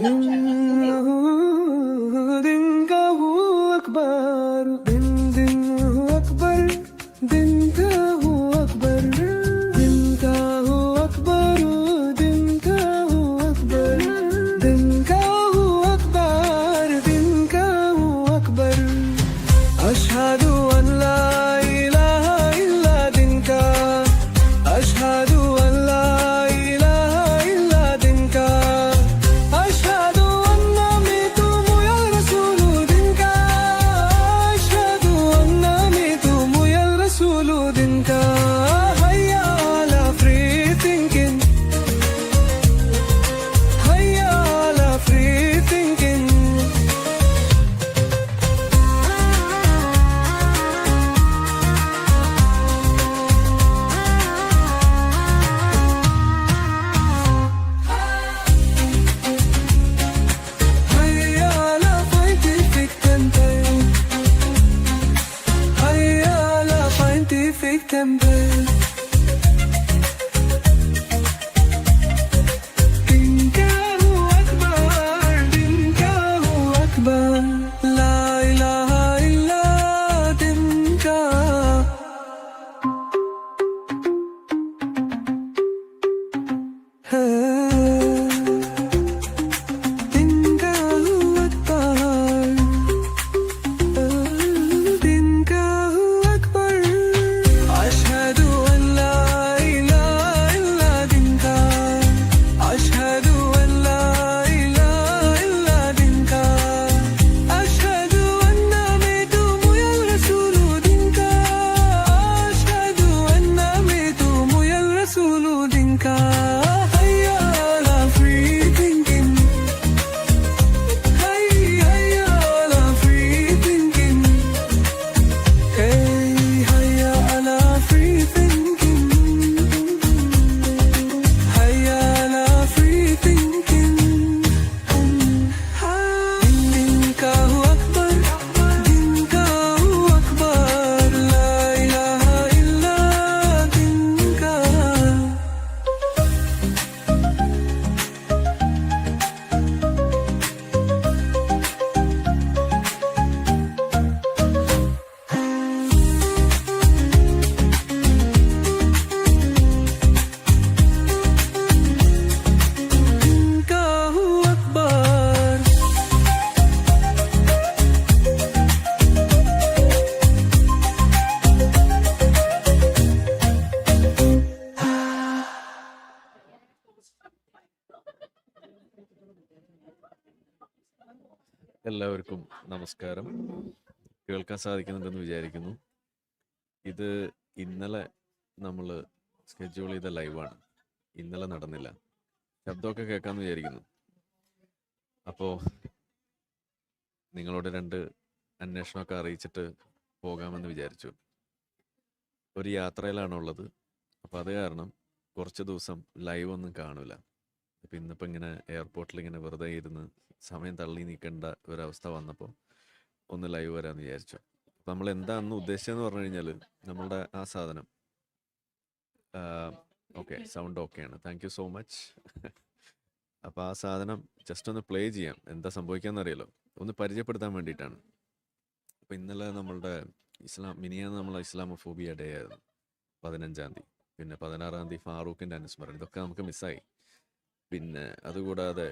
嗯嗯嗯嗯嗯 എല്ലാവർക്കും നമസ്കാരം. കേൾക്കാൻ സാധിക്കുന്നുണ്ടെന്ന് വിചാരിക്കുന്നു. ഇത് ഇന്നലെ നമ്മൾ സ്കെഡ്യൂൾ ചെയ്ത ലൈവാണ് ഇന്നലെ നടന്നില്ല. ശബ്ദമൊക്കെ കേൾക്കാമെന്ന് വിചാരിക്കുന്നു. അപ്പോൾ നിങ്ങളോട് രണ്ട് അന്വേഷണമൊക്കെ അറിയിച്ചിട്ട് പോകാമെന്ന് വിചാരിച്ചു. ഒരു യാത്രയിലാണുള്ളത്. അപ്പോൾ അത് കാരണം കുറച്ച് ദിവസം ലൈവ് ഒന്നും കാണില്ല അപ്പം ഇന്നിപ്പോൾ ഇങ്ങനെ എയർപോർട്ടിൽ ഇങ്ങനെ വെറുതെ ഇരുന്ന് സമയം തള്ളി നിൽക്കേണ്ട ഒരവസ്ഥ വന്നപ്പോൾ ഒന്ന് ലൈവ് വരാമെന്ന് വിചാരിച്ചു. അപ്പം നമ്മൾ എന്താണെന്ന് ഉദ്ദേശിച്ചതെന്ന് പറഞ്ഞു കഴിഞ്ഞാൽ നമ്മളുടെ ആ സാധനം ഓക്കെ സൗണ്ട് ഓക്കെയാണ് താങ്ക് യു സോ മച്ച് അപ്പോൾ ആ സാധനം ജസ്റ്റ് ഒന്ന് പ്ലേ ചെയ്യാം. എന്താ സംഭവിക്കാമെന്നറിയാലോ ഒന്ന് പരിചയപ്പെടുത്താൻ വേണ്ടിയിട്ടാണ്. അപ്പോൾ ഇന്നലെ നമ്മളുടെ ഇസ്ലാം മിനിയാന്ന് നമ്മൾ ഇസ്ലാമോഫോബിയ ഡേ ആയിരുന്നു പതിനഞ്ചാം തീയതി. പിന്നെ പതിനാറാം തീയതി ഫാറൂഖിന്റെ അനുസ്മരണം. ഇതൊക്കെ നമുക്ക് മിസ്സായി പിന്നെ അതുകൂടാതെ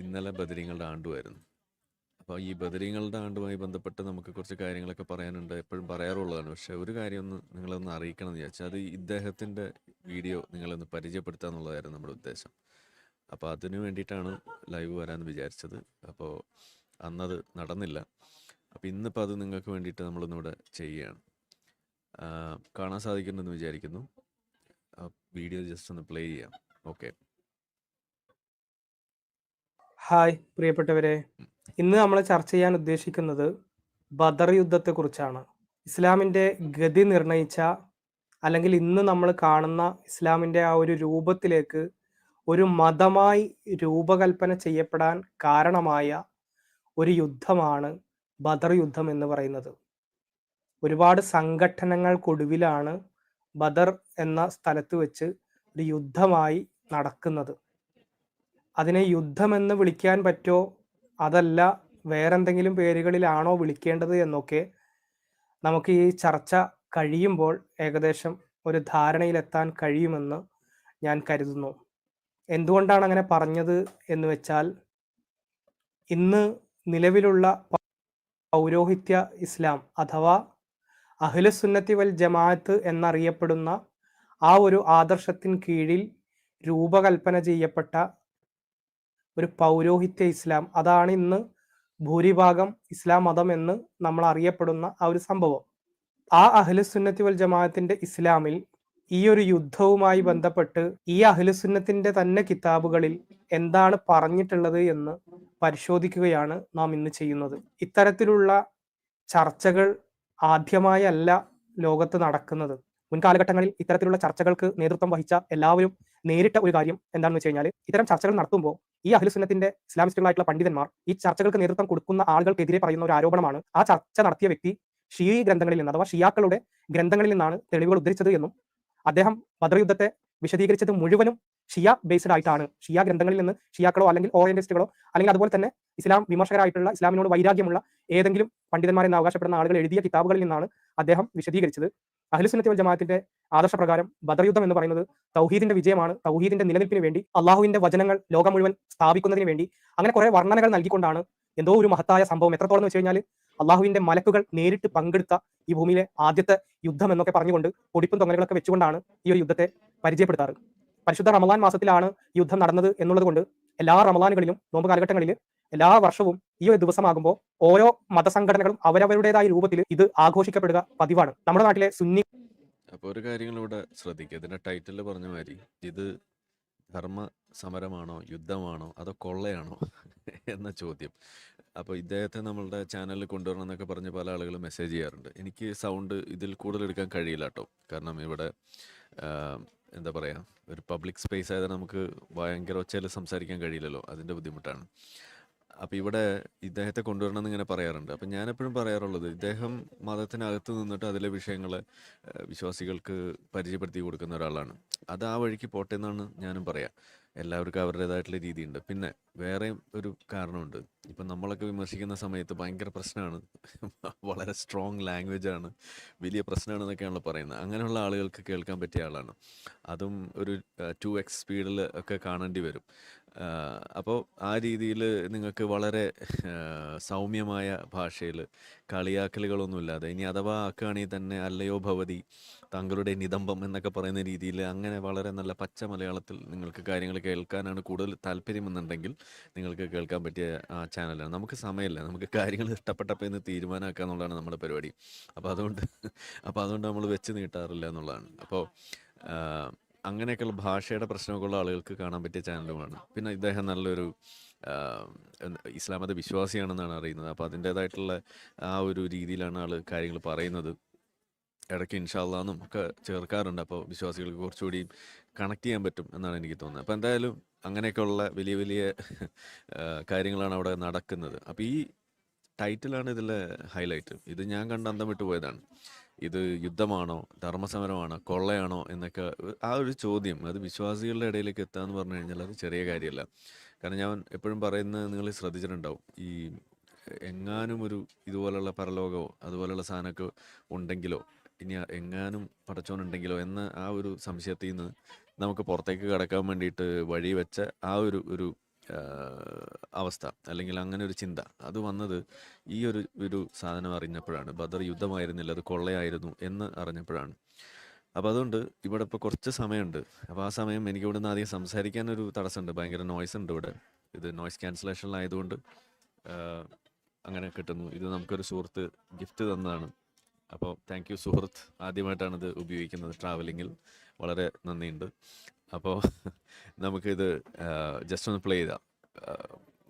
ഇന്നലെ ബദരീങ്ങളുടെ ആണ്ടുമായിരുന്നു. അപ്പോൾ ഈ ബദരീങ്ങളുടെ ആണ്ടുമായി ബന്ധപ്പെട്ട് നമുക്ക് കുറച്ച് കാര്യങ്ങളൊക്കെ പറയാനുണ്ട് എപ്പോഴും പറയാറുള്ളതാണ്. പക്ഷെ ഒരു കാര്യം ഒന്ന് നിങ്ങളൊന്ന് അറിയിക്കണം എന്ന് വിചാരിച്ചാൽ അത് ഇദ്ദേഹത്തിന്റെ വീഡിയോ നിങ്ങളൊന്ന് പരിചയപ്പെടുത്തുക എന്നുള്ളതായിരുന്നു നമ്മുടെ ഉദ്ദേശം. അപ്പോൾ അതിനു വേണ്ടിയിട്ടാണ് ലൈവ് വരാമെന്ന് വിചാരിച്ചത്. അപ്പോൾ അന്നത് നടന്നില്ല. അപ്പോൾ ഇന്നിപ്പോൾ അത് നിങ്ങൾക്ക് വേണ്ടിയിട്ട് നമ്മളൊന്നിവിടെ ചെയ്യുകയാണ്. കാണാൻ സാധിക്കുന്നുണ്ടെന്ന് വിചാരിക്കുന്നു. വീഡിയോ ജസ്റ്റ് ഒന്ന് പ്ലേ ചെയ്യാം. ഓക്കെ. ഹായ് പ്രിയപ്പെട്ടവരെ. ഇന്ന് നമ്മൾ ചർച്ച ചെയ്യാൻ ഉദ്ദേശിക്കുന്നത് ബദർ യുദ്ധത്തെക്കുറിച്ചാണ്. ഇസ്ലാമിന്റെ ഗതി നിർണയിച്ച അല്ലെങ്കിൽ ഇന്ന് നമ്മൾ കാണുന്ന ഇസ്ലാമിന്റെ ആ ഒരു രൂപത്തിലേക്ക് ഒരു മതമായി രൂപകൽപ്പന ചെയ്യപ്പെടാൻ കാരണമായ ഒരു യുദ്ധമാണ് ബദർ യുദ്ധം എന്ന് പറയുന്നത്. ഒരുപാട് സംഘട്ടനങ്ങൾക്കൊടുവിലാണ് ബദർ എന്ന സ്ഥലത്ത് വെച്ച് ഒരു യുദ്ധമായി നടക്കുന്നത്. അതിനെ യുദ്ധമെന്ന് വിളിക്കാൻ പറ്റോ? അതല്ല വേറെന്തെങ്കിലും പേരുകളിലാണോ വിളിക്കേണ്ടത് എന്നൊക്കെ നമുക്ക് ഈ ചർച്ച കഴിയുമ്പോൾ ഏകദേശം ഒരു ധാരണയിലെത്താൻ കഴിയുമെന്ന് ഞാൻ കരുതുന്നു. എന്തുകൊണ്ടാണ് അങ്ങനെ പറഞ്ഞത് എന്ന് വെച്ചാൽ ഇന്ന് നിലവിലുള്ള പൗരോഹിത്യ ഇസ്ലാം അഥവാ അഖിലസുന്നത്തി വൽ ജമാഅത്ത് എന്നറിയപ്പെടുന്ന ആ ഒരു ആദർശത്തിന് കീഴിൽ രൂപകൽപ്പന ചെയ്യപ്പെട്ട ഒരു പൗരോഹിത്യ ഇസ്ലാം. അതാണ് ഇന്ന് ഭൂരിഭാഗം ഇസ്ലാം മതം എന്ന് നമ്മൾ അറിയപ്പെടുന്ന ആ ഒരു സംഭവം. ആ അഹ്ലുസുന്നത്തി വൽ ജമാഅത്തിന്റെ ഇസ്ലാമിൽ ഈ ഒരു യുദ്ധവുമായി ബന്ധപ്പെട്ട് ഈ അഹ്ലുസുന്നത്തിന്റെ തന്നെ കിതാബുകളിൽ എന്താണ് പറഞ്ഞിട്ടുള്ളത് എന്ന് പരിശോധിക്കുകയാണ് നാം ഇന്ന് ചെയ്യുന്നത്. ഇത്തരത്തിലുള്ള ചർച്ചകൾ ആദ്യമായല്ല ലോകത്ത് നടക്കുന്നത്. മുൻകാലഘട്ടങ്ങളിൽ ഇത്തരത്തിലുള്ള ചർച്ചകൾക്ക് നേതൃത്വം വഹിച്ച എല്ലാവരും നേരിട്ട ഒരു കാര്യം എന്താണെന്ന് വെച്ച് കഴിഞ്ഞാൽ ഇത്തരം ചർച്ചകൾ നടത്തുമ്പോൾ ഈ അഖിലുസുന്നത്തിന്റെ ഇസ്ലാമിസ്റ്റുകളായിട്ടുള്ള പണ്ഡിതന്മാർ ഈ ചർച്ചകൾക്ക് നേതൃത്വം കൊടുക്കുന്ന ആളുകൾക്കെതിരെ പറയുന്ന ഒരു ആരോപണമാണ് ആ ചർച്ച നടത്തിയ വ്യക്തി ഷീ ഗ്രന്ഥങ്ങളിൽ നിന്ന് അഥവാ ഷിയാക്കളുടെ ഗ്രന്ഥങ്ങളിൽ നിന്നാണ് തെളിവുകൾ ഉദ്ധരിച്ചത് എന്നും അദ്ദേഹം ബദർ യുദ്ധത്തെ വിശദീകരിച്ചത് മുഴുവനും ഷിയ ബേസ്ഡ് ആയിട്ടാണ്. ഷിയ ഗ്രന്ഥങ്ങളിൽ നിന്ന് ഷിയാക്കളോ അല്ലെങ്കിൽ ഓറിയന്റിസ്റ്റുകളോ അല്ലെങ്കിൽ അതുപോലെ തന്നെ ഇസ്ലാം വിമർശകരായിട്ടുള്ള ഇസ്ലാമിനോട് വൈരാഗ്യമുള്ള ഏതെങ്കിലും പണ്ഡിതന്മാരെന്ന് അവകാശപ്പെടുന്ന ആളുകൾ എഴുതിയ കിതാബുകളിൽ നിന്നാണ് അദ്ദേഹം വിശദീകരിച്ചത്. അഹ്ലുസുന്നത്തി വൽ ജമാഅത്തിന്റെ ആദർശപ്രകാരം ബദർ യുദ്ധം എന്ന് പറയുന്നത് തൗഹീദിന്റെ വിജയമാണ്. തൗഹീദിന്റെ നിലനിൽപ്പിന് വേണ്ടി അള്ളാഹുവിന്റെ വചനങ്ങൾ ലോകം മുഴുവൻ സ്ഥാപിക്കുന്നതിന് വേണ്ടി അങ്ങനെ കുറെ വർണനകൾ നൽകിക്കൊണ്ടാണ് എന്തോ ഒരു മഹത്തായ സംഭവം. എത്രത്തോളം എന്ന് വെച്ച് കഴിഞ്ഞാൽ അള്ളാഹുവിന്റെ മലക്കുകൾ നേരിട്ട് പങ്കെടുത്ത ഈ ഭൂമിയിലെ ആദ്യത്തെ യുദ്ധം എന്നൊക്കെ പറഞ്ഞുകൊണ്ട് പൊടിപ്പും തൊങ്ങലുകളൊക്കെ വെച്ചുകൊണ്ടാണ് ഈ ഒരു യുദ്ധത്തെ പരിചയപ്പെടുത്താറ്. പരിശുദ്ധ റമദാൻ മാസത്തിലാണ് യുദ്ധം നടന്നത് എന്നുള്ളത് കൊണ്ട് എല്ലാ റമദാനുകളിലും നോമ്പ് കാലഘട്ടങ്ങളിൽ എല്ലാ വർഷവും ഈ ഒരു ദിവസമാകുമ്പോൾ ഓരോ മതസംഘടനകളും അവരവരുടേതായ രൂപത്തിൽ ഇത് ആഘോഷിക്കപ്പെടുക പതിവാണ്. നമ്മുടെ നാട്ടിലെ സുന്നി അപ്പോൾ ഒരു കാര്യങ്ങൾ ഇവിടെ ശ്രദ്ധിക്കുക. ഇതിന്റെ ടൈറ്റിൽ പറഞ്ഞ മാതിരി ഇത് ധർമ്മ സമരമാണോ യുദ്ധമാണോ അതോ കൊള്ളയാണോ എന്ന ചോദ്യം. അപ്പോൾ ഇദ്ദേഹത്തെ നമ്മളുടെ ചാനലിൽ കൊണ്ടുവരണം എന്നൊക്കെ പറഞ്ഞ് പല ആളുകളും മെസ്സേജ് ചെയ്യാറുണ്ട്. എനിക്ക് സൗണ്ട് ഇതിൽ കൂടുതൽ എടുക്കാൻ കഴിയില്ല കേട്ടോ കാരണം ഇവിടെ എന്താ പറയാ ഒരു പബ്ലിക് സ്പേസ് ആയത് നമുക്ക് ഭയങ്കര ഒച്ചയിൽ സംസാരിക്കാൻ കഴിയില്ലല്ലോ. അതിന്റെ ബുദ്ധിമുട്ടാണ്. അപ്പോൾ ഇവിടെ ഇദ്ദേഹത്തെ കൊണ്ടുവരണം എന്ന് ഇങ്ങനെ പറയാറുണ്ട്. അപ്പം ഞാൻ എപ്പോഴും പറയാറുള്ളത് ഇദ്ദേഹം മതത്തിനകത്ത് നിന്നിട്ട് അതിലെ വിഷയങ്ങളെ വിശ്വാസികൾക്ക് പരിചയപ്പെടുത്തി കൊടുക്കുന്ന ഒരാളാണ്. അത് ആ വഴിക്ക് പോട്ടെ എന്നാണ് ഞാനും പറയാം. എല്ലാവർക്കും അവരുടേതായിട്ടുള്ള രീതിയുണ്ട്. പിന്നെ വേറെയും ഒരു കാരണമുണ്ട്. ഇപ്പം നമ്മളൊക്കെ വിമർശിക്കുന്ന സമയത്ത് ഭയങ്കര പ്രശ്നമാണ്. വളരെ സ്ട്രോങ് ലാംഗ്വേജ് ആണ്. വലിയ പ്രശ്നമാണ് പ്രശ്നമാണെന്നൊക്കെയാണല്ലോ പറയുന്നത്. അങ്ങനെയുള്ള ആളുകൾക്ക് കേൾക്കാൻ പറ്റിയ ആളാണ്. അതും ഒരു ടു എക്സ് സ്പീഡിൽ ഒക്കെ കാണേണ്ടി വരും. അപ്പോൾ ആ രീതിയിൽ നിങ്ങൾക്ക് വളരെ സൗമ്യമായ ഭാഷയിൽ കളിയാക്കലുകളൊന്നുമില്ലാതെ ഇനി അഥവാ ആക്കുകയാണെങ്കിൽ തന്നെ അല്ലയോ ഭവതി താങ്കളുടെ നിതംബം എന്നൊക്കെ പറയുന്ന രീതിയിൽ അങ്ങനെ വളരെ നല്ല പച്ച മലയാളത്തിൽ നിങ്ങൾക്ക് കാര്യങ്ങൾ കേൾക്കാനാണ് കൂടുതൽ താല്പര്യമെന്നുണ്ടെങ്കിൽ നിങ്ങൾക്ക് കേൾക്കാൻ പറ്റിയ ആ ചാനലാണ്. നമുക്ക് സമയമില്ല. നമുക്ക് കാര്യങ്ങൾ ഇഷ്ടപ്പെട്ടപ്പോൾ ഇന്ന് തീരുമാനമാക്കുക എന്നുള്ളതാണ് നമ്മുടെ പരിപാടി. അപ്പോൾ അതുകൊണ്ട് അപ്പോൾ അതുകൊണ്ട് നമ്മൾ വെച്ച് നീട്ടാറില്ല എന്നുള്ളതാണ്. അപ്പോൾ അങ്ങനെയൊക്കെയുള്ള ഭാഷയുടെ പ്രശ്നമൊക്കെ ഉള്ള ആളുകൾക്ക് കാണാൻ പറ്റിയ ചാനലുമാണ് പിന്നെ ഇദ്ദേഹം നല്ലൊരു ഇസ്ലാമത ഇസ്ലാം മത വിശ്വാസിയാണെന്നാണ് അറിയുന്നത്. അപ്പോൾ അതിന്റേതായിട്ടുള്ള ആ ഒരു രീതിയിലാണ് ആൾ കാര്യങ്ങൾ പറയുന്നത്. ഇടയ്ക്ക് ഇൻഷാല്ലാന്നും ഒക്കെ ചേർക്കാറുണ്ട്. അപ്പോൾ വിശ്വാസികൾക്ക് കുറച്ചുകൂടി കണക്ട് ചെയ്യാൻ പറ്റും എന്നാണ് എനിക്ക് തോന്നുന്നത്. അപ്പോൾ എന്തായാലും അങ്ങനെയൊക്കെയുള്ള വലിയ വലിയ കാര്യങ്ങളാണ് അവിടെ നടക്കുന്നത്. അപ്പോൾ ഈ ടൈറ്റിലാണ് ഇതിലെ ഹൈലൈറ്റ് ഇത് ഞാൻ കണ്ട് അന്തം വിട്ടു പോയതാണ് ഇത് യുദ്ധമാണോ ധർമ്മസമരമാണോ കൊള്ളയാണോ എന്നൊക്കെ ആ ഒരു ചോദ്യം അത് വിശ്വാസികളുടെ ഇടയിലേക്ക് എത്തുക എന്ന് പറഞ്ഞു കഴിഞ്ഞാൽ അത് ചെറിയ കാര്യമല്ല. കാരണം ഞാൻ എപ്പോഴും പറയുന്നത് നിങ്ങൾ ശ്രദ്ധിച്ചിട്ടുണ്ടാവും. ഈ എങ്ങാനും ഒരു ഇതുപോലെയുള്ള പരലോകമോ അതുപോലെയുള്ള സാധനമൊക്കെ ഉണ്ടെങ്കിലോ ഇനി എങ്ങാനും പടച്ചോനുണ്ടെങ്കിലോ എന്ന ആ ഒരു സംശയത്തിൽ നിന്ന് നമുക്ക് പുറത്തേക്ക് കടക്കാൻ വേണ്ടിയിട്ട് വഴി വെച്ച ആ ഒരു ഒരു അവസ്ഥ അല്ലെങ്കിൽ അങ്ങനെ ഒരു ചിന്ത അത് വന്നത് ഈ ഒരു ഒരു സാധനം അറിഞ്ഞപ്പോഴാണ്. ബദർ യുദ്ധമായിരുന്നില്ല അത് കൊള്ളയായിരുന്നു എന്ന് അറിഞ്ഞപ്പോഴാണ്. അപ്പോൾ അതുകൊണ്ട് ഇവിടെ ഇപ്പോൾ കുറച്ച് സമയമുണ്ട്. അപ്പോൾ ആ സമയം എനിക്ക് ഇവിടെ നിന്ന് ആദ്യം സംസാരിക്കാനൊരു തടസ്സമുണ്ട്. ഭയങ്കര നോയ്സ് ഉണ്ട് ഇവിടെ. ഇത് നോയ്സ് ക്യാൻസലേഷനിലായതുകൊണ്ട് അങ്ങനെ കിട്ടുന്നു. ഇത് നമുക്കൊരു സുഹൃത്ത് ഗിഫ്റ്റ് തന്നതാണ്. അപ്പോൾ താങ്ക് യു സുഹൃത്ത് ആദ്യമായിട്ടാണ് ഇത് ഉപയോഗിക്കുന്നത്. ട്രാവലിങ്ങിൽ വളരെ നന്ദിയുണ്ട്. അപ്പോൾ നമുക്കിത് ജസ്റ്റ് ഒന്ന് പ്ലേ ചെയ്താം.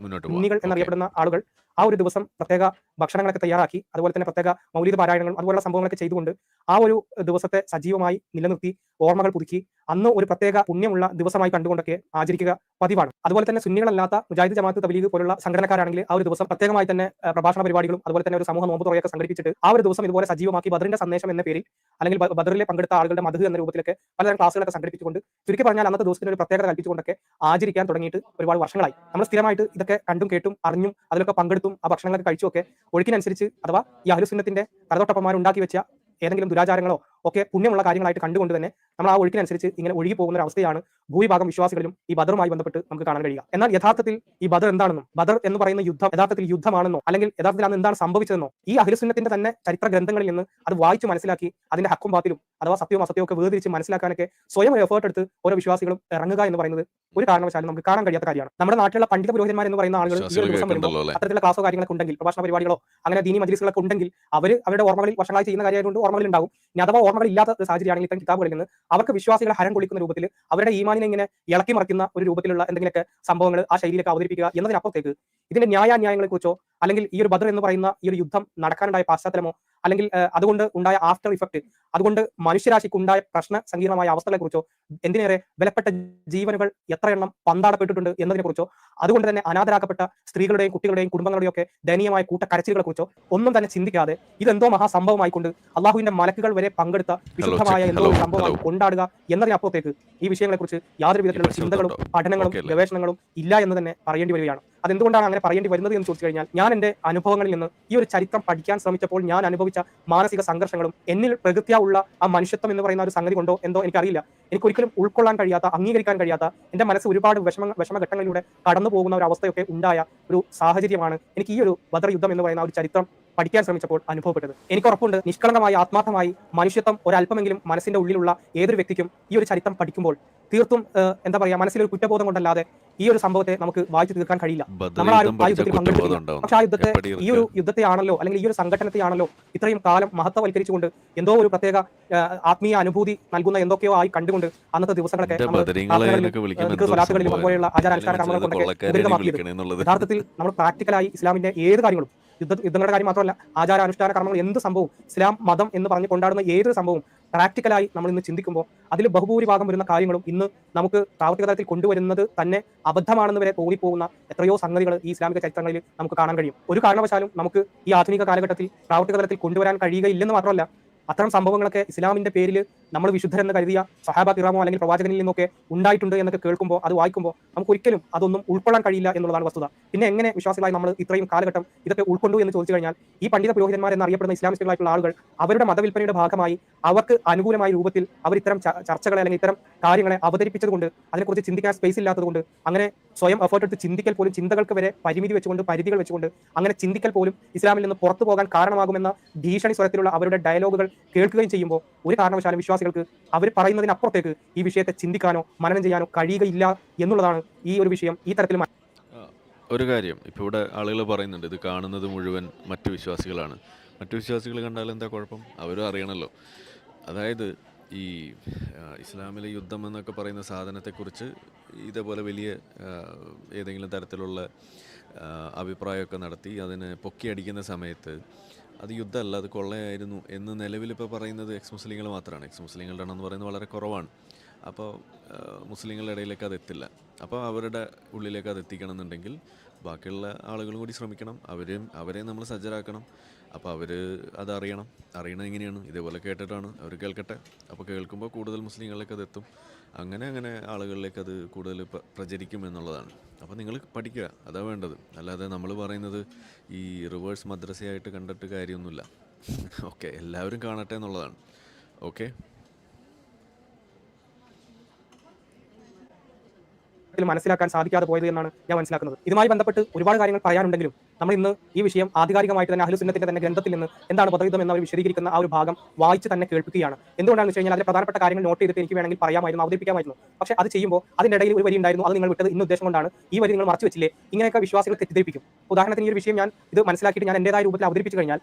മുന്നോട്ട് പോകാം എന്നറിയപ്പെടുന്ന ആളുകൾ ആ ഒരു ദിവസം പ്രത്യേക ഭക്ഷണങ്ങളൊക്കെ തയ്യാറാക്കി അതുപോലെ തന്നെ പ്രത്യേക മൗലിക പാരായണങ്ങൾ അതുപോലുള്ള സംഭവങ്ങളൊക്കെ ചെയ്തുകൊണ്ട് ആ ഒരു ദിവസത്തെ സജീവമായി നിലനിർത്തി ഓർമ്മകൾ പുതുക്കി അന്ന് ഒരു പ്രത്യേക പുണ്യമുള്ള ദിവസമായി കണ്ടുകൊണ്ടൊക്കെ ആചരിക്കുക പതിവാണ്. അതുപോലെ തന്നെ സുന്നികളല്ലാത്ത മുജാഹിദ് ജമാഅത്ത് തബ്ലീഗ് പോലുള്ള സംഘടനക്കാരാണെങ്കിൽ ആ ഒരു ദിവസം പ്രത്യേകമായി തന്നെ പ്രഭാഷണ പരിപാടികളും അതുപോലെ തന്നെ ഒരു സമൂഹ നോമ്പ് തുറയൊക്കെ സംഘടിപ്പിച്ചിട്ട് ആ ഒരു ദിവസം ഇതുപോലെ സജീവമാക്കി ബദറിന്റെ സന്ദേശം എന്ന പേരിൽ അല്ലെങ്കിൽ ബദറിലെ പങ്കെടുത്ത ആളുകളുടെ മധു എന്ന രൂപത്തിലൊക്കെ പലതരം ക്ലാസ്സുകളൊക്കെ സംഘടിപ്പിച്ചുകൊണ്ട് ചുരുക്കി പറഞ്ഞാൽ അന്നത്തെ ദിവസത്തിന് ഒരു പ്രത്യേകത കൽപ്പിച്ചുകൊണ്ടൊക്കെ ആചരിക്കാൻ തുടങ്ങിയിട്ട് ഒരുപാട് വർഷങ്ങളായി. നമ്മൾ സ്ഥിരമായിട്ട് ഇതൊക്കെ കണ്ടും കേട്ടും അറിഞ്ഞും അതിലൊക്കെ പങ്കെടുത്തും ആ ഭക്ഷണങ്ങളൊക്കെ കഴിച്ചുമൊക്കെ ഒഴുക്കിനനുസരിച്ച് അഥവാ ഈ അഹ്ലുസുന്നത്തിന്റെ തലതൊട്ടപ്പന്മാർ ഉണ്ടാക്കി വെച്ച ഏതെങ്കിലും ദുരാചാരങ്ങളോ ഒക്കെ പുണ്യമുള്ള കാര്യങ്ങളായിട്ട് കണ്ടുകൊണ്ട് തന്നെ നമ്മൾ ആ ഒഴുക്കിനനുസരിച്ച് ഇങ്ങനെ ഒഴുകി പോകുന്ന ഒരു അവസ്ഥയാണ് ഭൂരിഭാഗം വിശ്വാസികളിലും ഈ ബദറുമായി ബന്ധപ്പെട്ട് നമുക്ക് കാണാൻ കഴിയുക. എന്നാൽ യഥാർത്ഥത്തിൽ ഈ ബദർ എന്താണെന്നും ബദർ എന്ന് പറയുന്ന യുദ്ധം യഥാർത്ഥത്തിൽ യുദ്ധമാണെന്നോ അല്ലെങ്കിൽ യഥാർത്ഥത്തിൽ അന്ന് എന്താണ് സംഭവിച്ചതെന്നോ ഈ അഹിലസുന്നത്തിന്റെ തന്നെ ചരിത്ര ഗ്രന്ഥങ്ങളിൽ നിന്ന് അത് വായിച്ചു മനസ്സിലാക്കി അതിന്റെ ഹക്കും ബാത്തിലും അഥവാ സത്യവും അസത്യവും ഒക്കെ വേർതിരിച്ച് മനസ്സിലാക്കാനൊക്കെ സ്വയം എഫേർട്ട് എടുത്ത് ഓരോ വിശ്വാസികളും ഇറങ്ങുക എന്ന് പറയുന്നത് ഒരു കാരണവശാലും നമുക്ക് കാണാൻ കഴിയാത്ത കാര്യമാണ്. നമ്മുടെ നാട്ടിലുള്ള പണ്ഡിത പുരോഹിതന്മാർ എന്ന് പറയുന്ന ആളുകൾ ഈ ഒരു വിശ്വാസികൾ ദിവസം വരുമ്പോൾ അത്തരത്തിലുള്ള ക്ലാസോ കാര്യങ്ങളൊക്കെ ഉണ്ടെങ്കിൽ പ്രഭാഷണ പരിപാടികളോ അങ്ങനെ ദീനി മജ്ലിസുകളൊക്കെ ഉണ്ടെങ്കിൽ അവർ അവരുടെ ഓർമ്മകളിൽ വർഷങ്ങളായി ചെയ്യുന്ന കാര്യമായതുകൊണ്ട് ഓർമ്മകളിൽ ഉണ്ടാവും ഇനി അഥവാ ഓർമ്മകളില്ലാത്ത സാഹചര്യമാണെങ്കിൽ ഇത്തരം കിതാബുകളിൽ നിന്ന് അവർക്ക് വിശ്വാസികളെ ഹരം കൊള്ളിക്കുന്ന രൂപത്തിൽ അവരുടെ ഈമാനിനെ ഇങ്ങനെ ഇളക്കി മറിക്കുന്ന ഒരു രൂപത്തിലുള്ള എന്തെങ്കിലുമൊക്കെ സംഭവങ്ങൾ ആ ശൈലിയിലേക്ക് അവതരിപ്പിക്കുക എന്നതിനപ്പുറത്തേക്ക് ഇതിന്റെ ന്യായാന്യായങ്ങളെ കുറിച്ചോ അല്ലെങ്കിൽ ഈ ഒരു ബദർ എന്ന് പറയുന്ന ഈ ഒരു യുദ്ധം നടക്കാനുണ്ടായ പശ്ചാത്തലമോ അല്ലെങ്കിൽ അതുകൊണ്ട് ഉണ്ടായ ആഫ്റ്റർ ഇഫക്റ്റ് അതുകൊണ്ട് മനുഷ്യരാശിക്ക് ഉണ്ടായ പ്രശ്ന സങ്കീർണമായ അവസ്ഥകളെ കുറിച്ചോ എന്തിനേറെ വിലപ്പെട്ട ജീവനുകൾ എത്ര എണ്ണം പന്താടപ്പെട്ടിട്ടുണ്ട് എന്നതിനെ കുറിച്ചോ അതുകൊണ്ട് തന്നെ അനാഥരാക്കപ്പെട്ട സ്ത്രീകളുടെയും കുട്ടികളുടെയും കുടുംബങ്ങളുടെയും ഒക്കെ ദയനീയമായ കൂട്ടക്കരച്ചിലുകളെക്കുറിച്ചോ ഒന്നും തന്നെ ചിന്തിക്കാതെ ഇതെന്തോ മഹാസംഭവമായിക്കൊണ്ട് അള്ളാഹുവിന്റെ മലക്കുകൾ വരെ പങ്കെടുത്ത വിശുദ്ധമായ. എന്തോ സംഭവം സംഭവമായി കൊണ്ടാടുക എന്നതിനപ്പുറത്തേക്ക് ഈ വിഷയങ്ങളെക്കുറിച്ച് യാതൊരു വിധത്തിലുള്ള ചിന്തകളും പഠനങ്ങളും ഗവേഷണങ്ങളും ഇല്ല എന്ന് തന്നെ പറയേണ്ടി വരികയാണ്. അതെന്തുകൊണ്ടാണ് അങ്ങനെ പറയേണ്ടി വരുന്നത് എന്ന് ചോദിച്ചു കഴിഞ്ഞാൽ ഞാൻ എന്റെ അനുഭവങ്ങളിൽ നിന്ന് ഈ ഒരു ചരിത്രം പഠിക്കാൻ ശ്രമിച്ചപ്പോൾ ഞാൻ അനുഭവിച്ച മാനസിക സംഘർഷങ്ങളും എന്നിൽ പ്രകൃത്യാ ഉള്ള ആ മനുഷ്യത്വം എന്ന് പറയുന്ന ഒരു സംഗതി കൊണ്ടോ എന്തോ എനിക്കറിയില്ല. എനിക്ക് ഒരിക്കലും ഉൾക്കൊള്ളാൻ കഴിയാത്ത അംഗീകരിക്കാൻ കഴിയാത്ത എന്റെ മനസ്സ് ഒരുപാട് വിഷമ വിഷമഘട്ടങ്ങളിലൂടെ കടന്നു പോകുന്ന ഒരു അവസ്ഥയൊക്കെ ഉണ്ടായ ഒരു സാഹചര്യമാണ് എനിക്ക് ഈ ഒരു ബദർ യുദ്ധം എന്ന് പറയുന്ന ഒരു ചരിത്രം പഠിക്കാൻ ശ്രമിച്ചപ്പോൾ അനുഭവപ്പെട്ടത്. എനിക്ക് ഉറപ്പുണ്ട് നിഷ്കളങ്കമായി ആത്മാർത്ഥമായി മനുഷ്യത്വം ഒരല്പമെങ്കിലും മനസ്സിന്റെ ഉള്ളിലുള്ള ഏതൊരു വ്യക്തിക്കും ഈ ഒരു ചരിത്രം പഠിക്കുമ്പോൾ തീർത്തും എന്താ പറയാ മനസ്സിലൊരു കുറ്റബോധം കൊണ്ടല്ലാതെ ഈ ഒരു സംഭവത്തെ നമുക്ക് വായിച്ചു തീർക്കാൻ കഴിയില്ല. നമ്മൾ ആരും ആ യുദ്ധത്തിൽ പങ്കെടുത്തില്ല പക്ഷെ ആ യുദ്ധത്തെ ഈ ഒരു യുദ്ധത്തെയാണല്ലോ അല്ലെങ്കിൽ ഈ ഒരു സംഘടനത്തെയാണല്ലോ ഇത്രയും കാലം മഹത്വവൽക്കരിച്ചുകൊണ്ട് എന്തോ ഒരു പ്രത്യേക ആത്മീയ അനുഭൂതി നൽകുന്ന എന്തൊക്കെയോ ആയി കണ്ടുകൊണ്ട് അന്നത്തെ ദിവസങ്ങളൊക്കെ സ്വലാത്തുകളിലും അതുപോലെയുള്ള ആചാരാനുഷ്ഠാന കർമ്മങ്ങൾ കൊണ്ടൊക്കെ യഥാർത്ഥത്തിൽ നമ്മൾ പ്രാക്ടിക്കലായി ഇസ്ലാമിന്റെ ഏത് കാര്യങ്ങളും യുദ്ധ യുദ്ധങ്ങളുടെ കാര്യം മാത്രമല്ല ആചാര അനുഷ്ഠാന കർമ്മങ്ങൾ എന്ത് സംഭവം ഇസ്ലാം മതം എന്ന് പറഞ്ഞ് കൊണ്ടാടുന്ന ഏതൊരു സംഭവവും പ്രാക്ടിക്കലായി നമ്മൾ ഇന്ന് ചിന്തിക്കുമ്പോൾ അതിൽ ബഹുഭൂരിഭാഗം വരുന്ന കാര്യങ്ങളും ഇന്ന് നമുക്ക് പ്രാവർത്തിക തലത്തിൽ കൊണ്ടുവരുന്നത് തന്നെ അബദ്ധമാണെന്ന് വരെ തോന്നിപ്പോകുന്ന എത്രയോ സംഗതികൾ ഈ ഇസ്ലാമിക ചരിത്രങ്ങളിൽ നമുക്ക് കാണാൻ കഴിയും. ഒരു കാരണവശാലും നമുക്ക് ഈ ആധുനിക കാലഘട്ടത്തിൽ പ്രാവർത്തിക തലത്തിൽ കൊണ്ടുവരാൻ കഴിയുകയില്ലെന്ന് മാത്രമല്ല അത്തരം സംഭവങ്ങളൊക്കെ ഇസ്ലാമിന്റെ പേരിൽ നമ്മൾ വിശുദ്ധരെന്ന് കരുതിയ സഹാബ കിറാമോ അല്ലെങ്കിൽ പ്രവാചകനിൽ നിന്നൊക്കെ ഉണ്ടായിട്ടുണ്ട് എന്നൊക്കെ കേൾക്കുമ്പോൾ അത് വായിക്കുമ്പോൾ നമുക്ക് ഒരിക്കലും അതൊന്നും ഉൾക്കൊള്ളാൻ കഴിയില്ല എന്നുള്ളതാണ് വസ്തുത. പിന്നെ എങ്ങനെ വിശ്വാസികളായി നമ്മൾ ഇത്രയും കാലഘട്ടം ഇതൊക്കെ ഉൾക്കൊണ്ടു എന്ന് ചോദിച്ചു കഴിഞ്ഞാൽ ഈ പണ്ഡിത പുരോഹിതന്മാർ എന്നറിയപ്പെടുന്ന ഇസ്ലാമിസ്റ്റുകളായിട്ടുള്ള ആളുകൾ അവരുടെ മതവിൽപ്പനയുടെ ഭാഗമായി അവർക്ക് അനുകൂലമായ രൂപത്തിൽ അവർ ഇത്തരം ചർച്ചകളെ അല്ലെങ്കിൽ ഇത്തരം കാര്യങ്ങളെ അവതരിപ്പിച്ചതുകൊണ്ട് അതിനെക്കുറിച്ച് ചിന്തിക്കാൻ സ്പേസ് ഇല്ലാത്തതുകൊണ്ട് അങ്ങനെ സ്വയം എഫേർട്ട് എടുത്ത് ചിന്തിക്കൽ പോലും ചിന്തകൾക്ക് വരെ പരിമിതി വെച്ചുകൊണ്ട് പരിധികൾ വെച്ചുകൊണ്ട് അങ്ങനെ ചിന്തിക്കൽ പോലും ഇസ്ലാമിൽ നിന്ന് പുറത്തു പോകാൻ കാരണമാകുമെന്ന ഭീഷണി സ്വരത്തിലുള്ള അവരുടെ ഡയലോഗുകൾ കേൾക്കുകയും ചെയ്യുമ്പോൾ ഒരു കാരണവശാലും വിശ്വാസികൾക്ക് അവർ പറയുന്നതിനപ്പുറത്തേക്ക് ഈ വിഷയത്തെ ചിന്തിക്കാനോ മനനം ചെയ്യാനോ കഴിയുകയില്ല എന്നുള്ളതാണ് ഈ ഒരു വിഷയം ഈ തരത്തിൽ ഒരു കാര്യം. ഇപ്പോൾ ഇവിടെ ആളുകൾ പറയുന്നുണ്ട് ഇത് കാണുന്നത് മുഴുവൻ മറ്റു വിശ്വാസികളാണ്. മറ്റു വിശ്വാസികൾ കണ്ടാൽ എന്താ കുഴപ്പം? അവരും അറിയണമല്ലോ അതായത് ഈ ഇസ്ലാമിലെ യുദ്ധം എന്നൊക്കെ പറയുന്ന സാധനത്തെക്കുറിച്ച് ഇതേപോലെ വലിയ ഏതെങ്കിലും തരത്തിലുള്ള അഭിപ്രായമൊക്കെ നടത്തി അതിനെ പൊക്കിയടിക്കുന്ന സമയത്ത് അത് യുദ്ധമല്ല അത് കൊള്ളയായിരുന്നു എന്ന് നിലവിലിപ്പോൾ പറയുന്നത് എക്സ് മുസ്ലിങ്ങൾ മാത്രമാണ്. എക്സ് മുസ്ലിങ്ങളുടെ എണ്ണം എന്ന് പറയുന്നത് വളരെ കുറവാണ്. അപ്പോൾ മുസ്ലിങ്ങളുടെ ഇടയിലേക്ക് അത് എത്തില്ല. അപ്പോൾ അവരുടെ ഉള്ളിലേക്ക് അത് എത്തിക്കണം എന്നുണ്ടെങ്കിൽ ബാക്കിയുള്ള ആളുകളും കൂടി ശ്രമിക്കണം. അവരെയും അവരെയും നമ്മൾ സജ്ജരാക്കണം. അപ്പോൾ അവർ അത് അറിയണം. എങ്ങനെയാണ് ഇതേപോലെ കേട്ടിട്ടാണ് അവർ കേൾക്കട്ടെ. അപ്പോൾ കേൾക്കുമ്പോൾ കൂടുതൽ മുസ്ലിങ്ങളിലേക്ക് അത് എത്തും. അങ്ങനെ അങ്ങനെ ആളുകളിലേക്ക് അത് കൂടുതൽ പ്ര- പ്രചരിക്കും എന്നുള്ളതാണ്. അപ്പോൾ നിങ്ങൾ പഠിക്കുക. അതാ വേണ്ടത്. അല്ലാതെ നമ്മൾ പറയുന്നത് ഈ റിവേഴ്സ് മദ്രസയായിട്ട് കണ്ടിട്ട് കാര്യമൊന്നുമില്ല. ഓക്കെ എല്ലാവരും കാണട്ടെ എന്നുള്ളതാണ്. ഓക്കെ മനസ്സിലാക്കാൻ സാധിക്കാതെ പോയത് എന്നാണ് ഞാൻ മനസ്സിലാക്കുന്നത്. ഇതുമായി ബന്ധപ്പെട്ട് ഒരുപാട് കാര്യങ്ങൾ പറയാനുണ്ടെങ്കിലും നമ്മൾ ഇന്ന് ഈ വിഷയം ആധികാരികമായിട്ട് തന്നെ അഹ്ലുസുന്നത്തിന്റെ തന്നെ ഗ്രന്ഥത്തിൽ നിന്ന് എന്താണ് പദവിധം എന്ന് അവർ വിശദീകരിക്കുന്ന ആ ഒരു ഭാഗം വായിച്ച് തന്നെ കേൾപ്പിക്കുകയാണ്. എന്തുകൊണ്ടാണെന്ന് വെച്ച് കഴിഞ്ഞാൽ അതിലെ പ്രധാനപ്പെട്ട കാര്യങ്ങൾ നോട്ട് ചെയ്തിട്ട് എനിക്ക് വേണമെങ്കിൽ പറയാമായിരുന്നു അവതരിപ്പിക്കാമായിരുന്നു. പക്ഷേ അത് ചെയ്യുമ്പോൾ അതിന്റെ ഇടയിൽ ഒരു വരി ഉണ്ടായിരുന്നു അത് നിങ്ങൾ വിട്ടത് ഇന്ന ഉദ്ദേശം കൊണ്ടാണ്. ഈ വരി നിങ്ങൾ മറച്ചു വെച്ചില്ലേ? ഇങ്ങനെയൊക്കെ വിശ്വാസികൾ തെറ്റിദ്ധരിപ്പിക്കും. ഉദാഹരണത്തിന് ഈ ഒരു വിഷയം ഞാൻ ഇത് മനസ്സിലാക്കിയിട്ട് ഞാൻ എന്റേതായ രൂപത്തിൽ അവതരിപ്പിച്ചു കഴിഞ്ഞാൽ